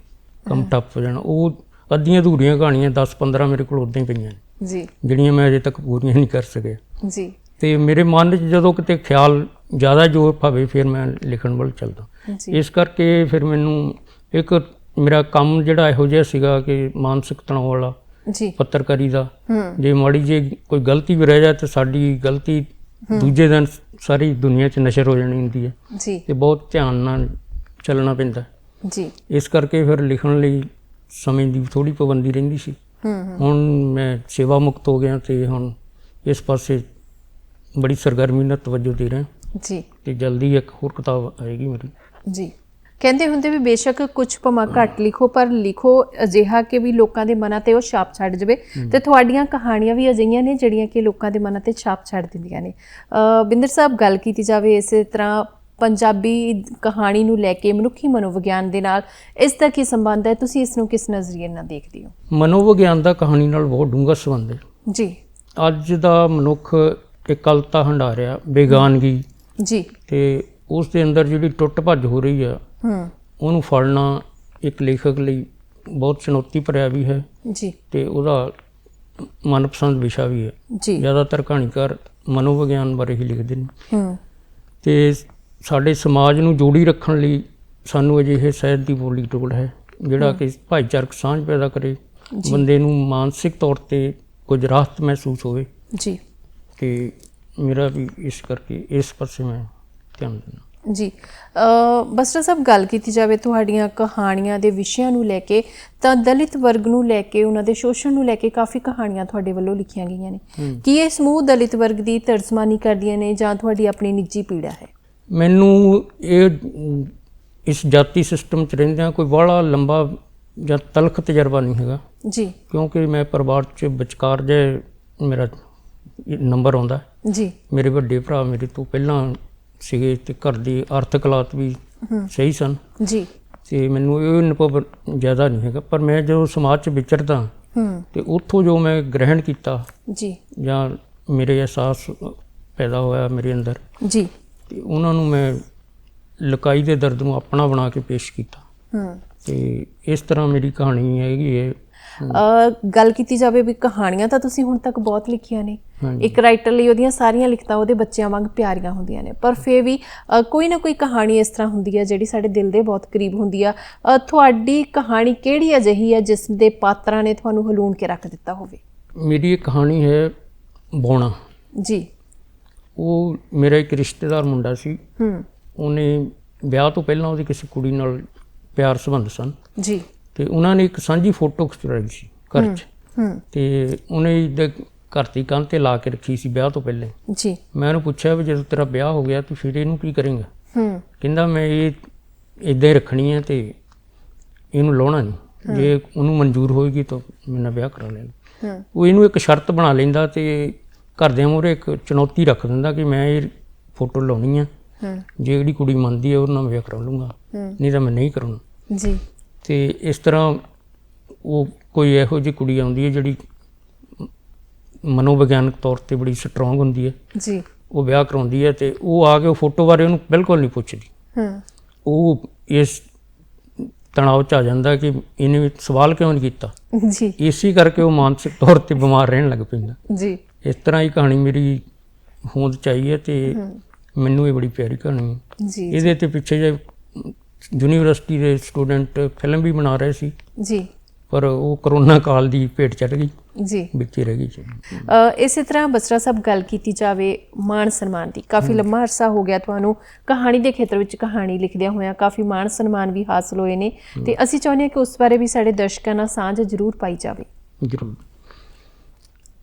B: ਕੰਮ ਟੱਪ ਹੋ ਜਾਣਾ। ਉਹ ਅੱਧੀਆਂ ਅਧੂਰੀਆਂ ਕਹਾਣੀਆਂ 10 15 ਮੇਰੇ ਕੋਲ ਉਦਾਂ ਹੀ ਪਈਆਂ ਨੇ
A: ਜੀ।
B: ਜਿਹੜੀਆਂ ਮੈਂ ਅਜੇ ਤੱਕ ਪੂਰੀਆਂ ਨਹੀਂ ਕਰ ਸਕਿਆ।
A: ਜੀ।
B: ਤੇ ਮੇਰੇ ਮਨ 'ਚ ਜਦੋਂ ਕਿਤੇ ਖਿਆਲ ਜ਼ਿਆਦਾ ਜ਼ੋਰ ਪਵੇ ਫਿਰ ਮੈਂ ਲਿਖਣ ਵੱਲ ਚੱਲਦਾ। ਇਸ ਕਰਕੇ ਫਿਰ ਮੈਨੂੰ ਇੱਕ ਮੇਰਾ ਕੰਮ ਜਿਹੜਾ ਇਹੋ ਜਿਹਾ ਸੀਗਾ ਕਿ ਮਾਨਸਿਕ ਤਣਾਅ ਵਾਲਾ
A: ਜੀ।
B: ਪੱਤਰਕਾਰੀ ਦਾ। ਜੇ ਮਾੜੀ ਜੇ ਕੋਈ ਗਲਤੀ ਵੀ ਰਹਿ ਜਾਏ ਤਾਂ ਸਾਡੀ ਗਲਤੀ ਦੂਜੇ ਦਿਨ ਸਾਰੀ ਦੁਨੀਆ 'ਚ ਨਸ਼ਰ ਹੋ ਜਾਣੀ ਹੁੰਦੀ ਹੈ।
A: ਜੀ।
B: ਤੇ ਬਹੁਤ ਧਿਆਨ ਨਾਲ ਚੱਲਣਾ ਪੈਂਦਾ।
A: ਜੀ।
B: ਇਸ ਕਰਕੇ ਫਿਰ ਲਿਖਣ ਲਈ ਸਮੇਂ ਦੀ ਥੋੜੀ ਪਾਬੰਦੀ ਰਹਿੰਦੀ ਸੀ। ਹੁਣ ਮੈਂ ਸੇਵਾ ਮੁਕਤ ਹੋ ਗਿਆ ਤੇ ਹੁਣ ਇਸ ਪਾਸੇ ਬੜੀ ਸਰਗਰਮੀ ਨਾਲ ਤਵੱਜੋ ਦੇ ਰਿਹਾ।
A: ਜੀ।
B: ਤੇ ਜਲਦੀ ਇੱਕ ਹੋਰ ਕਿਤਾਬ ਆਏਗੀ ਮੇਰੀ।
A: ਜੀ। ਕਹਿੰਦੇ ਹੁੰਦੇ ਵੀ ਬੇਸ਼ੱਕ ਕੁਝ ਭਮਾ ਘੱਟ ਲਿਖੋ ਪਰ ਲਿਖੋ ਅਜਿਹਾ ਕਿ ਵੀ ਲੋਕਾਂ ਦੇ ਮਨਾਂ ਤੇ ਉਹ ਛਾਪ ਛੱਡ ਜਾਵੇ। ਤੇ ਤੁਹਾਡੀਆਂ ਕਹਾਣੀਆਂ ਵੀ ਅਜਿਹੀਆਂ ਨੇ ਜਿਹੜੀਆਂ ਕਿ ਲੋਕਾਂ ਦੇ ਮਨਾਂ ਤੇ ਛਾਪ ਛੱਡ ਦਿੰਦੀਆਂ ਨੇ। ਬਿੰਦਰ ਸਾਹਿਬ ਗੱਲ ਕੀਤੀ ਜਾਵੇ ਇਸੇ ਤਰ੍ਹਾਂ ਪੰਜਾਬੀ ਕਹਾਣੀ ਨੂੰ ਲੈ ਕੇ ਮਨੁੱਖੀ ਮਨੋਵਿਗਿਆਨ ਦੇ ਨਾਲ ਇਸ ਦਾ ਕੀ ਸੰਬੰਧ ਹੈ? ਤੁਸੀਂ ਇਸ ਨੂੰ ਕਿਸ ਨਜ਼ਰੀਏ ਨਾਲ ਦੇਖਦੇ ਹੋ?
B: ਮਨੋਵਿਗਿਆਨ ਦਾ ਕਹਾਣੀ ਨਾਲ ਬਹੁਤ ਡੂੰਘਾ ਸੰਬੰਧ ਹੈ।
A: ਜੀ।
B: ਅੱਜ ਦਾ ਮਨੁੱਖ ਇਕਲਤਾ ਹੰਡਾ ਰਿਹਾ ਬੇਗਾਨਗੀ
A: ਜੀ।
B: ਤੇ ਉਸ ਦੇ ਅੰਦਰ ਜਿਹੜੀ ਟੁੱਟ ਭੱਜ ਹੋ ਰਹੀ ਆ
A: ਹੂੰ।
B: ਉਹਨੂੰ ਫੜਨਾ ਇੱਕ ਲੇਖਕ ਲਈ ਬਹੁਤ ਚੁਣੌਤੀ ਭਰਿਆ ਵੀ ਹੈ
A: ਜੀ।
B: ਤੇ ਉਹਦਾ ਮਨਪਸੰਦ ਵਿਸ਼ਾ ਵੀ ਹੈ।
A: ਜੀ।
B: ਜ਼ਿਆਦਾਤਰ ਕਹਾਣੀਕਾਰ ਮਨੋਵਿਗਿਆਨ ਬਾਰੇ ਹੀ ਲਿਖਦੇ ਨੇ।
A: ਹੂੰ।
B: ਤੇ ਸਾਡੇ ਸਮਾਜ ਨੂੰ ਜੋੜੀ ਰੱਖਣ ਲਈ ਸਾਨੂੰ ਅਜਿਹੇ ਸਾਹਿਤ ਦੀ ਬੋਲੀ ਟੋੜ ਹੈ ਜਿਹੜਾ ਕਿ ਭਾਈਚਾਰਕ ਸਾਂਝ ਪੈਦਾ ਕਰੇ ਬੰਦੇ ਨੂੰ ਮਾਨਸਿਕ ਤੌਰ ਤੇ ਕੁਝ ਰਾਹਤ ਮਹਿਸੂਸ ਹੋਵੇ।
A: ਜੀ।
B: ਤੇ ਮੇਰਾ ਵੀ ਇਸ ਕਰਕੇ ਇਸ ਪਾਸੇ ਮੈਂ ਧਿਆਨ ਦਿੰਦਾ
A: ਜੀ। ਅ ਬਸਟਰ ਸਾਹਿਬ ਗੱਲ ਕੀਤੀ ਜਾਵੇ ਤੁਹਾਡੀਆਂ ਕਹਾਣੀਆਂ ਦੇ ਵਿਸ਼ਿਆਂ ਨੂੰ ਲੈ ਕੇ ਤਾਂ ਦਲਿਤ ਵਰਗ ਨੂੰ ਲੈ ਕੇ ਉਹਨਾਂ ਦੇ ਸ਼ੋਸ਼ਣ ਨੂੰ ਲੈ ਕੇ ਕਾਫੀ ਕਹਾਣੀਆਂ ਤੁਹਾਡੇ ਵੱਲੋਂ ਲਿਖੀਆਂ ਗਈਆਂ ਨੇ। ਕੀ ਇਹ ਸਮੂਹ ਦਲਿਤ ਵਰਗ ਦੀ ਤਰਜਮਾਨੀ ਕਰਦੀਆਂ ਨੇ ਜਾਂ ਤੁਹਾਡੀ ਆਪਣੀ ਨਿੱਜੀ ਪੀੜਾ ਹੈ?
B: ਮੈਨੂੰ ਇਹ ਇਸ ਜਾਤੀ ਸਿਸਟਮ ਚ ਰਹਿੰਦਿਆਂ ਕੋਈ ਬੜਾ ਲੰਬਾ ਜਾਂ ਤਲਖ ਤਜਰਬਾ ਨਹੀਂ ਹੈਗਾ।
A: ਜੀ।
B: ਕਿਉਂਕਿ ਮੈਂ ਪਰਿਵਾਰ ਚ ਵਿਚਕਾਰ ਜੇ ਮੇਰਾ ਨੰਬਰ ਆਉਂਦਾ।
A: ਜੀ।
B: ਮੇਰੇ ਵੱਡੇ ਭਰਾ ਮੇਰੇ ਤੋਂ ਪਹਿਲਾਂ ਸੀਗੇ ਤੇ ਘਰ ਦੀ ਆਰਥਿਕ ਹਾਲਾਤ ਵੀ ਸਹੀ ਸਨ।
A: ਜੀ।
B: ਤੇ ਮੈਨੂੰ ਇਹ ਅਨੁਭਵ ਜ਼ਿਆਦਾ ਨਹੀਂ ਹੈਗਾ ਪਰ ਮੈਂ ਜਦੋਂ ਸਮਾਜ 'ਚ ਵਿਚਰਦਾ
A: ਹੂੰ।
B: ਤੇ ਉੱਥੋਂ ਜੋ ਮੈਂ ਗ੍ਰਹਿਣ ਕੀਤਾ
A: ਜੀ।
B: ਜਾਂ ਮੇਰੇ ਅਹਿਸਾਸ ਪੈਦਾ ਹੋਇਆ ਮੇਰੇ ਅੰਦਰ
A: ਜੀ।
B: ਤੇ ਉਹਨਾਂ ਨੂੰ ਮੈਂ ਲਕਾਈ ਦੇ ਦਰਦ ਨੂੰ ਆਪਣਾ ਬਣਾ ਕੇ ਪੇਸ਼ ਕੀਤਾ।
A: ਹੂੰ।
B: ਤੇ ਇਸ ਤਰ੍ਹਾਂ ਮੇਰੀ ਕਹਾਣੀ ਹੈਗੀ ਹੈ
A: ਗੱਲ ਕੀਤੀ ਜਾਵੇ ਵੀ ਕਹਾਣੀਆਂ ਤਾਂ ਤੁਸੀਂ ਹੁਣ ਤੱਕ ਬਹੁਤ ਲਿਖੀਆਂ ਨੇ। ਇੱਕ ਰਾਈਟਰ ਲਈ ਉਹਦੀਆਂ ਸਾਰੀਆਂ ਲਿਖਤਾਂ ਉਹਦੇ ਬੱਚਿਆਂ ਵਾਂਗ ਪਿਆਰੀਆਂ ਹੁੰਦੀਆਂ ਨੇ। ਪਰ ਫੇਰ ਵੀ ਕੋਈ ਨਾ ਕੋਈ ਕਹਾਣੀ ਇਸ ਤਰ੍ਹਾਂ ਹੁੰਦੀ ਹੈ ਜਿਹੜੀ ਸਾਡੇ ਦਿਲ ਦੇ ਬਹੁਤ ਕਰੀਬ ਹੁੰਦੀ ਆ। ਤੁਹਾਡੀ ਕਹਾਣੀ ਕਿਹੜੀ ਅਜਿਹੀ ਹੈ ਜਿਸ ਦੇ ਪਾਤਰਾਂ ਨੇ ਤੁਹਾਨੂੰ ਹਲੂਣ ਕੇ ਰੱਖ ਦਿੱਤਾ ਹੋਵੇ?
B: ਮੇਰੀ ਇੱਕ ਕਹਾਣੀ ਹੈ ਬੋਣਾ।
A: ਜੀ।
B: ਉਹ ਮੇਰਾ ਇੱਕ ਰਿਸ਼ਤੇਦਾਰ ਮੁੰਡਾ ਸੀ।
A: ਹੂੰ।
B: ਉਹਨੇ ਵਿਆਹ ਤੋਂ ਪਹਿਲਾਂ ਉਹਦੀ ਕਿਸੇ ਕੁੜੀ ਨਾਲ ਪਿਆਰ ਸੰਬੰਧ ਸਨ।
A: ਜੀ।
B: ਤੇ ਉਹਨਾਂ ਨੇ ਇੱਕ ਸਾਂਝੀ ਫੋਟੋ ਖਿਚਵਾਈ ਸੀ ਘਰ 'ਚ। ਤੇ ਉਹਨੇ ਇਹਦੇ ਘਰ ਦੀ ਕੰਧ ਤੇ ਲਾ ਕੇ ਰੱਖੀ ਸੀ ਵਿਆਹ ਤੋਂ ਪਹਿਲੇ।
A: ਜੀ।
B: ਮੈਂ ਉਹਨੂੰ ਪੁੱਛਿਆ ਵੀ ਜਦੋਂ ਤੇਰਾ ਵਿਆਹ ਹੋ ਗਿਆ ਤੂੰ ਫਿਰ ਇਹਨੂੰ ਕੀ ਕਰੇਂਗਾ?
A: ਹੂੰ।
B: ਕਹਿੰਦਾ ਮੈਂ ਇਹ ਇਦਾਂ ਹੀ ਰੱਖਣੀ ਹੈ ਤੇ ਇਹਨੂੰ ਲਾਉਣਾ ਨਹੀਂ। ਜੇ ਉਹਨੂੰ ਮਨਜ਼ੂਰ ਹੋਏਗੀ ਤਾਂ ਮੇਰੇ ਨਾਲ ਵਿਆਹ ਕਰਾ ਲੈਣਾ
A: ਹੂੰ।
B: ਉਹ ਇਹਨੂੰ ਇੱਕ ਸ਼ਰਤ ਬਣਾ ਲੈਂਦਾ ਤੇ ਘਰਦਿਆਂ ਮੂਹਰੇ ਇੱਕ ਚੁਣੌਤੀ ਰੱਖ ਦਿੰਦਾ ਕਿ ਮੈਂ ਇਹ ਫੋਟੋ ਲਾਉਣੀ ਆ।
A: ਹੂੰ।
B: ਜੇ ਜਿਹੜੀ ਕੁੜੀ ਮੰਨਦੀ ਹੈ ਉਹਨਾਂ ਨਾਲ ਵਿਆਹ ਕਰਾ ਲੂੰਗਾ ਨਹੀਂ ਤਾਂ ਮੈਂ ਨਹੀਂ ਕਰਾਉਣਾ।
A: ਜੀ।
B: ਤੇ ਇਸ ਤਰ੍ਹਾਂ ਉਹ ਕੋਈ ਇਹੋ ਜਿਹੀ ਕੁੜੀ ਆਉਂਦੀ ਹੈ ਜਿਹੜੀ ਮਨੋਵਿਗਿਆਨਕ ਤੌਰ ਤੇ ਬੜੀ ਸਟਰੋਂਗ ਹੁੰਦੀ ਹੈ।
A: ਜੀ।
B: ਉਹ ਵਿਆਹ ਕਰਾਉਂਦੀ ਹੈ ਤੇ ਉਹ ਆ ਕੇ ਉਹ ਫੋਟੋ ਬਾਰੇ ਉਹਨੂੰ ਬਿਲਕੁਲ ਨਹੀਂ ਪੁੱਛਦੀ।
A: ਹੂੰ।
B: ਉਹ ਇਸ ਤਣਾਅ ਚ ਆ ਜਾਂਦਾ ਕਿ ਇਹਨੇ ਸਵਾਲ ਕਿਉਂ ਨਹੀਂ ਕੀਤਾ?
A: ਜੀ।
B: ਇਸੇ ਕਰਕੇ ਉਹ ਮਾਨਸਿਕ ਤੌਰ ਤੇ ਬਿਮਾਰ ਰਹਿਣ ਲੱਗ ਪੈਂਦਾ।
A: ਜੀ।
B: ਇਸ ਤਰ੍ਹਾਂ ਹੀ ਕਹਾਣੀ ਮੇਰੀ ਹੋਂਦ ਚਾਹੀਏ ਤੇ ਮੈਨੂੰ ਇਹ ਬੜੀ ਪਿਆਰੀ ਕਹਾਣੀ ਹੈ।
A: ਜੀ।
B: ਇਹਦੇ ਤੇ ਪਿੱਛੇ ਜੇ ਯੂਨੀਵਰਸਿਟੀ ਦੇ ਸਟੂਡੈਂਟ ਫਿਲਮ ਵੀ ਬਣਾ ਰਹੇ ਸੀ।
A: ਜੀ।
B: ਪਰ ਉਹ ਕਰੋਨਾ ਕਾਲ ਦੀ ਭੇਟ ਚੜ ਗਈ।
A: ਜੀ।
B: ਵਿੱਚ ਹੀ ਰਹਿ ਗਈ ਜੀ
A: ਇਸੇ ਤਰ੍ਹਾਂ ਬਸਰਾ ਸਾਹਿਬ ਗੱਲ ਕੀਤੀ ਜਾਵੇ ਮਾਣ ਸਨਮਾਨ ਦੀ। ਕਾਫੀ ਲੰਮਾ ਅਰਸਾ ਹੋ ਗਿਆ ਤੁਹਾਨੂੰ। ਕਹਾਣੀ ਦੇ ਖੇਤਰ ਵਿੱਚ ਕਹਾਣੀ ਲਿਖਦਿਆਂ ਹੋਇਆਂ ਕਾਫੀ ਮਾਣ ਸਨਮਾਨ ਵੀ ਹਾਸਲ ਹੋਏ ਨੇ। ਤੇ ਅਸੀਂ ਚਾਹੁੰਦੇ ਹਾਂ ਕਿ ਉਸ ਬਾਰੇ ਵੀ ਸਾਡੇ ਦਰਸ਼ਕਾਂ ਨਾਲ ਸਾਂਝ ਜ਼ਰੂਰ ਪਾਈ ਜਾਵੇ।
B: ਜ਼ਰੂਰ।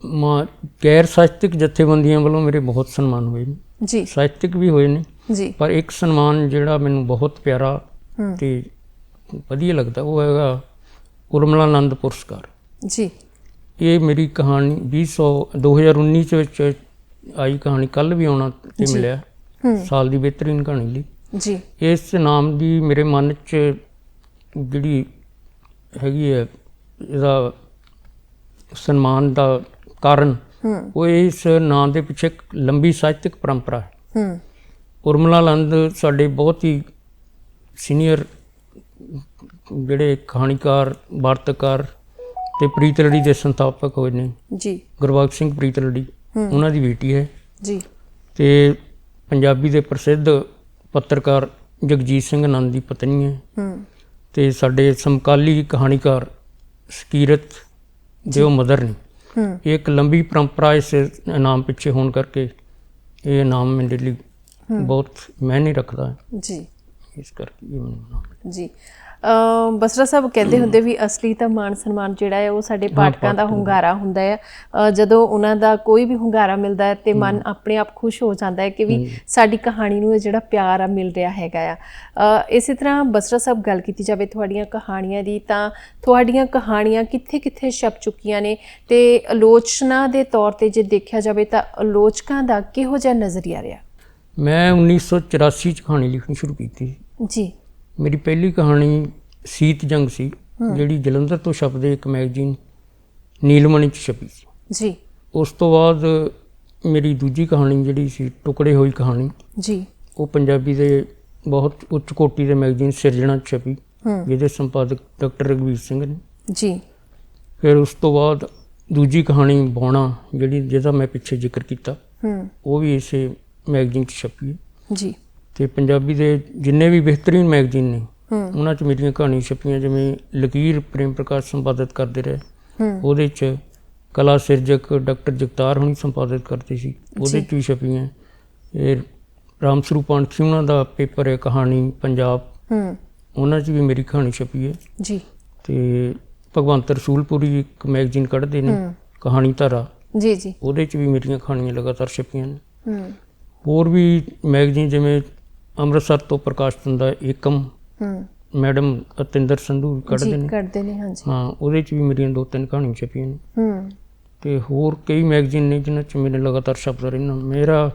B: ਮਾ ਗੈਰ ਸਾਹਿਤਕ ਜਥੇਬੰਦੀਆਂ ਵੱਲੋਂ ਮੇਰੇ ਬਹੁਤ ਸਨਮਾਨ ਹੋਏ ਨੇ।
A: ਜੀ।
B: ਸਾਹਿਤਕ ਵੀ ਹੋਏ ਨੇ।
A: ਜੀ।
B: ਪਰ ਇੱਕ ਸਨਮਾਨ ਜਿਹੜਾ ਮੈਨੂੰ ਬਹੁਤ ਪਿਆਰਾ। ਤੇ ਵਧੀਆ ਲੱਗਦਾ ਉਹ ਹੈਗਾ ਉਰਮਲਾ ਆਨੰਦ ਪੁਰਸਕਾਰ।
A: ਜੀ।
B: ਇਹ ਮੇਰੀ ਕਹਾਣੀ 200 2019 ਚ ਵਿੱਚ ਆਈ ਕਹਾਣੀ ਕੱਲ ਵੀ ਆਉਣਾ ਤੇ। ਮਿਲਿਆ ਸਾਲ ਦੀ ਬਿਹਤਰੀਨ ਕਹਾਣੀ ਲਈ।
A: ਜੀ।
B: ਇਸ ਨਾਮ ਦੀ ਮੇਰੇ ਮਨ 'ਚ ਜਿਹੜੀ ਹੈਗੀ ਹੈ ਇਹਦਾ ਸਨਮਾਨ ਦਾ ਕਾਰਨ ਉਹ ਇਸ ਨਾਂ ਦੇ ਪਿੱਛੇ ਇੱਕ ਲੰਬੀ ਸਾਹਿਤਕ ਪਰੰਪਰਾ ਹੈ।
A: ਹੂੰ।
B: ਉਰਮਲਾ ਨੰਦ ਸਾਡੇ ਬਹੁਤ ਹੀ ਸੀਨੀਅਰ ਜਿਹੜੇ ਕਹਾਣੀਕਾਰ ਵਾਰਤਕਾਰ ਤੇ ਪ੍ਰੀਤਲੜੀ ਦੇ ਸੰਸਥਾਪਕ ਹੋਏ ਨੇ।
A: ਜੀ।
B: ਗੁਰਬਖਸ਼ ਸਿੰਘ ਪ੍ਰੀਤਲੜੀ। ਉਹਨਾਂ ਦੀ ਬੇਟੀ ਹੈ।
A: ਜੀ।
B: ਤੇ ਪੰਜਾਬੀ ਦੇ ਪ੍ਰਸਿੱਧ ਪੱਤਰਕਾਰ ਜਗਜੀਤ ਸਿੰਘ ਆਨੰਦ ਦੀ ਪਤਨੀ ਹੈ।
A: ਹੂੰ।
B: ਤੇ ਸਾਡੇ ਸਮਕਾਲੀ ਕਹਾਣੀਕਾਰ ਸਕੀਰਤ ਦੇ ਉਹ ਮਦਰ ਨੇ।
A: ਹੂੰ।
B: ਇਹ ਇੱਕ ਲੰਬੀ ਪਰੰਪਰਾ ਇਸ ਨਾਮ ਪਿੱਛੇ ਹੋਣ ਕਰਕੇ ਇਹ ਨਾਮ ਮੇਰੇ ਲਈ ਬਹੁਤ ਮਾਇਨੇ ਰੱਖਦਾ। ਹੈ
A: ਜੀ।
B: ਇਸ ਕਰਕੇ ਇਹ ਮੈਨੂੰ
A: ਜੀ। ਅ ਬਸਰਾ ਸਾਹਿਬ ਕਹਿੰਦੇ ਹੁੰਦੇ ਵੀ ਅਸਲੀ ਤਾਂ ਮਾਣ ਸਨਮਾਨ ਜਿਹੜਾ ਹੈ ਉਹ ਸਾਡੇ ਪਾਠਕਾਂ ਦਾ ਹੁੰਗਾਰਾ ਹੁੰਦਾ ਹੈ। ਜਦੋਂ ਉਹਨਾਂ ਦਾ ਕੋਈ ਵੀ ਹੁੰਗਾਰਾ ਮਿਲਦਾ ਹੈ ਤੇ ਮਨ ਆਪਣੇ ਆਪ ਖੁਸ਼ ਹੋ ਜਾਂਦਾ ਹੈ ਕਿ ਵੀ ਸਾਡੀ ਕਹਾਣੀ ਨੂੰ ਇਹ ਜਿਹੜਾ ਪਿਆਰ ਆ ਮਿਲ ਰਿਹਾ ਹੈਗਾ ਆ। ਇਸੇ ਤਰ੍ਹਾਂ ਬਸਰਾ ਸਾਹਿਬ ਗੱਲ ਕੀਤੀ ਜਾਵੇ ਤੁਹਾਡੀਆਂ ਕਹਾਣੀਆਂ ਦੀ ਤਾਂ ਤੁਹਾਡੀਆਂ ਕਹਾਣੀਆਂ ਕਿੱਥੇ-ਕਿੱਥੇ ਛਪ ਚੁੱਕੀਆਂ ਨੇ ਤੇ ਆਲੋਚਨਾ ਦੇ ਤੌਰ ਤੇ ਜੇ ਦੇਖਿਆ ਜਾਵੇ ਤਾਂ ਆਲੋਚਕਾਂ ਦਾ ਕਿਹੋ ਜਿਹਾ ਨਜ਼ਰੀਆ ਰਿਹਾ?
B: ਮੈਂ 1984 ਚ ਕਹਾਣੀ ਲਿਖਣੀ ਸ਼ੁਰੂ ਕੀਤੀ
A: ਜੀ।
B: ਮੇਰੀ ਪਹਿਲੀ ਕਹਾਣੀ ਸੀਤ ਜੰਗ ਸੀ ਜਿਹੜੀ ਜਲੰਧਰ ਤੋਂ ਛਪਦੇ ਇੱਕ ਮੈਗਜ਼ੀਨ ਨੀਲਮਣੀ ਚ ਛਪੀ ਸੀ।
A: ਜੀ।
B: ਉਸ ਤੋਂ ਬਾਅਦ ਮੇਰੀ ਦੂਜੀ ਕਹਾਣੀ ਜਿਹੜੀ ਸੀ ਟੁਕੜੇ ਹੋਈ ਕਹਾਣੀ
A: ਜੀ।
B: ਉਹ ਪੰਜਾਬੀ ਦੇ ਬਹੁਤ ਉੱਚ ਕੋਟੀ ਦੇ ਮੈਗਜ਼ੀਨ ਸਿਰਜਣਾ ਛਪੀ ਜਿਹਦੇ ਸੰਪਾਦਕ ਡਾਕਟਰ ਰਘਵੀਰ ਸਿੰਘ ਨੇ।
A: ਜੀ।
B: ਫਿਰ ਉਸ ਤੋਂ ਬਾਅਦ ਦੂਜੀ ਕਹਾਣੀ ਬੌਣਾ ਜਿਹੜੀ ਜਿਹਦਾ ਮੈਂ ਪਿੱਛੇ ਜ਼ਿਕਰ ਕੀਤਾ
A: ਹੂੰ।
B: ਉਹ ਵੀ ਇਸੇ ਮੈਗਜ਼ੀਨ 'ਚ ਛਪੀ ਹੈ।
A: ਜੀ।
B: ਤੇ ਪੰਜਾਬੀ ਦੇ ਜਿੰਨੇ ਵੀ ਬਿਹਤਰੀਨ ਮੈਗਜ਼ੀਨ ਨੇ ਉਹਨਾਂ 'ਚ ਮੇਰੀਆਂ ਕਹਾਣੀਆਂ ਛਪੀਆਂ ਜਿਵੇਂ ਲਕੀਰ ਪ੍ਰੇਮ ਪ੍ਰਕਾਸ਼ ਸੰਪਾਦਿਤ ਕਰਦੇ ਰਹੇ। ਉਹਦੇ 'ਚ ਕਲਾ ਸਿਰਜਕ ਡਾਕਟਰ ਜਗਤਾਰ ਹੁਣੀ ਸੰਪਾਦਿਤ ਕਰਦੇ ਸੀ। ਉਹਦੇ। 'ਚ ਵੀ ਛਪੀਆਂ। ਇਹ ਰਾਮ ਸਰੂਪ ਪਾਂਠੀ ਉਹਨਾਂ ਦਾ ਪੇਪਰ ਹੈ ਕਹਾਣੀ ਪੰਜਾਬ।
A: ਹੂੰ।
B: ਉਹਨਾਂ 'ਚ ਵੀ ਮੇਰੀ ਕਹਾਣੀ ਛਪੀ ਹੈ।
A: ਜੀ।
B: ਤੇ ਭਗਵੰਤ ਰਸੂਲਪੁਰੀ ਇੱਕ ਮੈਗਜ਼ੀਨ ਕੱਢਦੇ ਨੇ ਕਹਾਣੀ ਧਾਰਾ।
A: ਜੀ ਜੀ।
B: ਉਹਦੇ 'ਚ ਵੀ ਮੇਰੀਆਂ ਕਹਾਣੀਆਂ ਲਗਾਤਾਰ ਛਪੀਆਂ ਨੇ।
A: ਹੂੰ।
B: ਹੋਰ ਵੀ ਮੈਗਜ਼ੀਨ ਜਿਵੇਂ ਅੰਮ੍ਰਿਤਸਰ ਤੋਂ ਪ੍ਰਕਾਸ਼ਿਤ ਹੁੰਦਾ ਏਕਮ
A: ਹੂੰ।
B: ਮੈਡਮ ਅਤਿੰਦਰ ਸੰਧੂ ਕੱਢਦੇ
A: ਜੀ
B: ਨੇ।
A: ਕਰਦੇ ਨੇ ਹਾਂਜੀ।
B: ਹਾਂ ਉਹਦੇ 'ਚ ਵੀ ਮੇਰੀਆਂ ਦੋ ਤਿੰਨ ਕਹਾਣੀਆਂ ਛਪੀਆਂ ਨੇ।
A: ਹੂੰ।
B: ਤੇ ਹੋਰ ਕਈ ਮੈਗਜ਼ੀਨ ਨੇ ਜਿਨ੍ਹਾਂ 'ਚ ਮੇਰੇ ਲਗਾਤਾਰ ਛਪਦਾ ਰਹਿਣਾ ਮੇਰਾ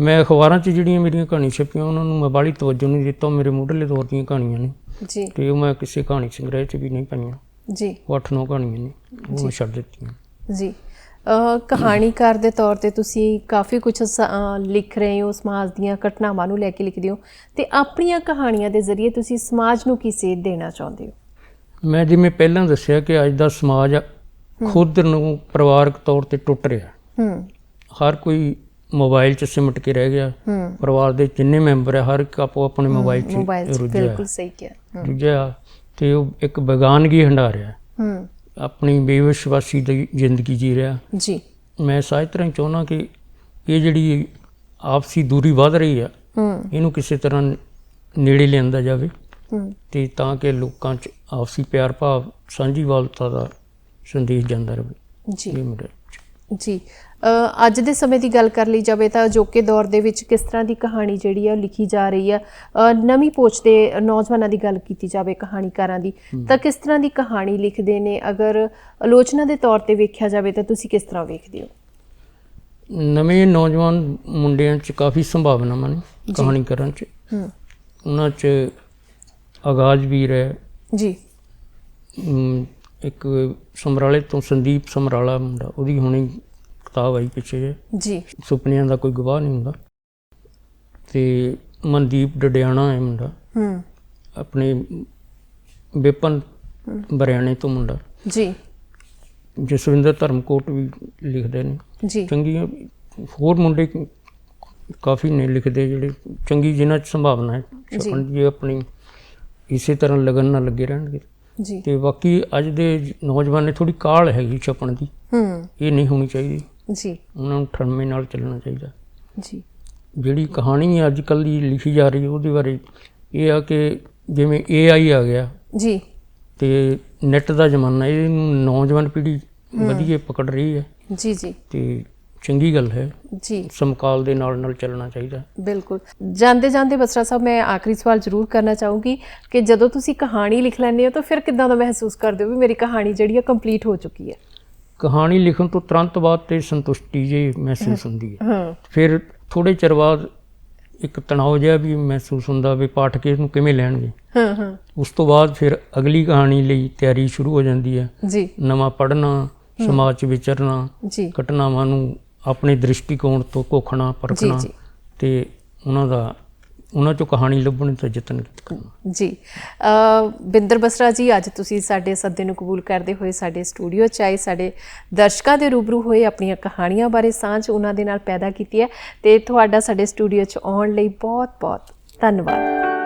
B: ਮੈਂ ਅਖਬਾਰਾਂ 'ਚ ਜਿਹੜੀਆਂ ਮੇਰੀਆਂ ਕਹਾਣੀਆਂ ਛਪੀਆਂ ਉਹਨਾਂ ਨੂੰ ਮੈਂ ਬਾਹਲੀ ਤਵੱਜੋ ਨਹੀਂ ਦਿੱਤਾ ਮੇਰੇ ਮੁੱਢਲੇ ਦੌਰ ਦੀਆਂ ਕਹਾਣੀਆਂ ਨੇ।
A: ਜੀ।
B: ਤੇ ਉਹ ਮੈਂ ਕਿਸੇ ਕਹਾਣੀ ਸੰਗ੍ਰਹਿ 'ਚ ਵੀ ਨਹੀਂ ਪਾਈਆਂ।
A: ਜੀ।
B: ਉਹ ਅੱਠ ਨੌ ਕਹਾਣੀਆਂ ਨੇ ਉਹ ਛੱਡ ਦਿੱਤੀਆਂ।
A: ਜੀ। ਕਹਾਣੀਕਾਰ ਦੇ ਤੌਰ ਤੇ ਤੁਸੀਂ ਕਾਫੀ ਕੁਝ ਲਿਖ ਰਹੇ ਹੋ ਸਮਾਜ ਦੀਆਂ ਘਟਨਾਵਾਂ ਨੂੰ ਲੈ ਕੇ ਲਿਖਦੇ ਹੋ। ਤੇ ਆਪਣੀਆਂ ਕਹਾਣੀਆਂ ਦੇ ਜ਼ਰੀਏ ਤੁਸੀਂ ਸਮਾਜ ਨੂੰ ਕੀ ਸੇਧ ਦੇਣਾ ਚਾਹੁੰਦੇ ਹੋ?
B: ਮੈਂ ਜਿਵੇਂ ਪਹਿਲਾਂ ਦੱਸਿਆ ਕਿ ਅੱਜ ਦਾ ਸਮਾਜ ਖੁਦ ਨੂੰ ਪਰਿਵਾਰਕ ਤੌਰ ਤੇ ਟੁੱਟ ਰਿਹਾ।
A: ਹੂੰ।
B: ਹਰ ਕੋਈ ਮੋਬਾਈਲ 'ਚ ਸਿਮਟ ਕੇ ਰਹਿ ਗਿਆ। ਪਰਿਵਾਰ ਦੇ ਜਿੰਨੇ ਮੈਂਬਰ ਹੈ ਹਰ ਇੱਕ ਆਪੋ ਆਪਣੇ ਮੋਬਾਈਲ 'ਚ ਰੁੱਝਿਆ।
A: ਬਿਲਕੁਲ ਸਹੀ ਕਿਹਾ।
B: ਰੁੱਝਿਆ ਤੇ ਉਹ ਇੱਕ ਬੇਗਾਨਗੀ ਹੰਡਾ ਰਿਹਾ
A: ਹੂੰ।
B: ਆਪਣੀ ਬੇਵਿਸ਼ਵਾਸੀ ਦੀ ਜ਼ਿੰਦਗੀ ਜੀ ਰਿਹਾ।
A: ਜੀ।
B: ਮੈਂ ਸਾਜ ਤਰ੍ਹਾਂ ਚਾਹੁੰਦਾ ਕਿ ਇਹ ਜਿਹੜੀ ਆਪਸੀ ਦੂਰੀ ਵੱਧ ਰਹੀ ਆ
A: ਹੂੰ।
B: ਇਹਨੂੰ ਕਿਸੇ ਤਰ੍ਹਾਂ ਨੇੜੇ ਲਿਆਂਦਾ ਜਾਵੇ
A: ਹੂੰ।
B: ਤੇ ਤਾਂ ਕਿ ਲੋਕਾਂ 'ਚ ਆਪਸੀ ਪਿਆਰ ਭਾਵ ਸਾਂਝੀਵਾਲਤਾ ਦਾ ਸੰਦੇਸ਼ ਜਾਂਦਾ ਰਹੇ।
A: ਜੀ। ਜੀ। ਅੱਜ ਦੇ ਸਮੇਂ ਦੀ ਗੱਲ ਕਰ ਲਈ ਜਾਵੇ ਤਾਂ ਅਜੋਕੇ ਦੌਰ ਦੇ ਵਿੱਚ ਕਿਸ ਤਰ੍ਹਾਂ ਦੀ ਕਹਾਣੀ ਜਿਹੜੀ ਹੈ ਲਿਖੀ ਜਾ ਰਹੀ ਹੈ ਅ, ਨਵੀਂ ਪੋਚ ਦੇ ਨੌਜਵਾਨਾਂ ਦੀ ਗੱਲ ਕੀਤੀ ਜਾਵੇ ਕਹਾਣੀਕਾਰਾਂ ਦੀ ਤਾਂ ਕਿਸ ਤਰ੍ਹਾਂ ਦੀ ਕਹਾਣੀ ਲਿਖਦੇ ਨੇ? ਅਗਰ ਆਲੋਚਨਾ ਦੇ ਤੌਰ ਤੇ ਵੇਖਿਆ ਜਾਵੇ ਤਾਂ ਤੁਸੀਂ ਕਿਸ ਤਰ੍ਹਾਂ ਵੇਖਦੇ ਹੋ?
B: ਨਵੇਂ ਨੌਜਵਾਨ ਮੁੰਡਿਆਂ 'ਚ ਕਾਫੀ ਸੰਭਾਵਨਾਵਾਂ ਨੇ ਕਹਾਣੀ ਕਰਨ 'ਚ। ਉਹਨਾਂ 'ਚ ਆਗਾਜ਼ ਵੀਰ ਹੈ।
A: ਜੀ।
B: ਇੱਕ ਸਮਰਾਲੇ ਤੋਂ ਸੰਦੀਪ ਸਮਰਾਲਾ ਮੁੰਡਾ ਉਹਦੀ ਹੁਣੇ ਕਿਤਾਬ ਆਈ ਪਿੱਛੇ ਜੇ
A: ਜੀ।
B: ਸੁਪਨਿਆਂ ਦਾ ਕੋਈ ਗਵਾਹ ਨਹੀਂ ਹੁੰਦਾ। ਤੇ ਮਨਦੀਪ ਡਡਿਆਣਾ ਹੈ ਮੁੰਡਾ।
A: ਹੂੰ।
B: ਆਪਣੇ ਵਿਪਨ ਬਰਿਆਣੇ ਤੋਂ ਮੁੰਡਾ।
A: ਜੀ।
B: ਜਸਵਿੰਦਰ ਧਰਮਕੋਟ ਵੀ ਲਿਖਦੇ ਨੇ।
A: ਜੀ।
B: ਚੰਗੀਆਂ ਹੋਰ ਮੁੰਡੇ ਕਾਫੀ ਨੇ ਲਿਖਦੇ ਜਿਹੜੇ ਚੰਗੀ ਜਿਨ੍ਹਾਂ 'ਚ ਸੰਭਾਵਨਾ ਹੈ। ਛਪਣ ਦੀ ਜੇ ਆਪਣੀ ਇਸੇ ਤਰ੍ਹਾਂ ਲਗਨ ਨਾਲ ਲੱਗੇ ਰਹਿਣਗੇ।
A: ਜੀ।
B: ਤੇ ਬਾਕੀ ਅੱਜ ਦੇ ਨੌਜਵਾਨ ਨੇ ਥੋੜੀ ਕਾਲ ਹੈਗੀ ਛਪਣ ਦੀ।
A: ਹੂੰ।
B: ਇਹ ਨਹੀਂ ਹੋਣੀ ਚਾਹੀਦੀ।
A: ਜੀ।
B: ਉਹਨਾਂ ਨੂੰ ਠਰਮੇ ਨਾਲ ਚੱਲਣਾ ਚਾਹੀਦਾ।
A: ਜੀ।
B: ਜਿਹੜੀ ਕਹਾਣੀ ਅੱਜ ਕੱਲ੍ਹ ਦੀ ਲਿਖੀ ਜਾ ਰਹੀ ਉਹਦੇ ਬਾਰੇ ਇਹ ਆ ਕਿ ਜਿਵੇਂ AI ਆ ਗਿਆ।
A: ਜੀ।
B: ਤੇ ਨੈਟ ਦਾ ਜ਼ਮਾਨਾ ਇਹਨੂੰ ਨੌਜਵਾਨ ਪੀੜ੍ਹੀ ਵਧੀਆ ਪਕੜ ਰਹੀ ਹੈ।
A: ਜੀ ਜੀ।
B: ਤੇ ਚੰਗੀ ਗੱਲ ਹੈ।
A: ਜੀ।
B: ਸਮਕਾਲ ਦੇ ਨਾਲ ਨਾਲ ਚੱਲਣਾ ਚਾਹੀਦਾ।
A: ਬਿਲਕੁਲ। ਜਾਂਦੇ ਜਾਂਦੇ ਬਸਰਾ ਸਾਹਿਬ ਮੈਂ ਆਖਰੀ ਸਵਾਲ ਜ਼ਰੂਰ ਕਰਨਾ ਚਾਹੂੰਗੀ ਕਿ ਜਦੋਂ ਤੁਸੀਂ ਕਹਾਣੀ ਲਿਖ ਲੈਂਦੇ ਹੋ ਤਾਂ ਫਿਰ ਕਿੱਦਾਂ ਦਾ ਮਹਿਸੂਸ ਕਰਦੇ ਹੋ ਵੀ ਮੇਰੀ ਕਹਾਣੀ ਜਿਹੜੀ ਹੈ ਕੰਪਲੀਟ ਹੋ ਚੁੱਕੀ ਹੈ?
B: ਕਹਾਣੀ ਲਿਖਣ ਤੋਂ ਤੁਰੰਤ ਬਾਅਦ ਤੇ ਸੰਤੁਸ਼ਟੀ ਜੇ ਮਹਿਸੂਸ ਹੁੰਦੀ ਹੈ। ਫਿਰ ਥੋੜੇ ਚਿਰ ਬਾਅਦ ਇੱਕ ਤਣਾਅ ਜਿਹਾ ਵੀ ਮਹਿਸੂਸ ਹੁੰਦਾ ਵੀ ਪਾਠਕ ਇਸ ਨੂੰ ਕਿਵੇਂ ਲੈਣਗੇ।
A: ਹਾਂ ਹਾਂ।
B: ਉਸ ਤੋਂ ਬਾਅਦ ਫਿਰ ਅਗਲੀ ਕਹਾਣੀ ਲਈ ਤਿਆਰੀ ਸ਼ੁਰੂ ਹੋ ਜਾਂਦੀ ਹੈ।
A: ਜੀ।
B: ਨਵਾਂ ਪੜ੍ਹਨਾ ਸਮਾਜ 'ਚ ਵਿਚਰਨਾ
A: ਜੀ।
B: ਘਟਨਾਵਾਂ ਨੂੰ ਆਪਣੇ ਦ੍ਰਿਸ਼ਟੀਕੋਣ ਤੋਂ ਕੋਖਣਾ ਪਰਖਣਾ। ਤੇ ਉਹਨਾਂ ਦਾ ਉਹਨਾਂ ਚੋਂ ਕਹਾਣੀ ਲੱਭਣ ਦਾ ਯਤਨ ਕਰਨਾ
A: ਜੀ ਬਿੰਦਰ ਬਸਰਾ ਜੀ, ਅੱਜ ਤੁਸੀਂ ਸਾਡੇ ਸੱਦੇ ਨੂੰ ਕਬੂਲ ਕਰਦੇ ਹੋਏ ਸਾਡੇ ਸਟੂਡੀਓ 'ਚ ਆਏ, ਸਾਡੇ ਦਰਸ਼ਕਾਂ ਦੇ ਰੂਬਰੂ ਹੋਏ ਆਪਣੀਆਂ ਕਹਾਣੀਆਂ ਬਾਰੇ ਸਾਂਝ ਉਹਨਾਂ ਦੇ ਨਾਲ ਪੈਦਾ ਕੀਤੀ ਹੈ ਤੇ ਤੁਹਾਡਾ ਸਾਡੇ ਸਟੂਡੀਓ 'ਚ ਆਉਣ ਲਈ ਬਹੁਤ ਬਹੁਤ ਧੰਨਵਾਦ।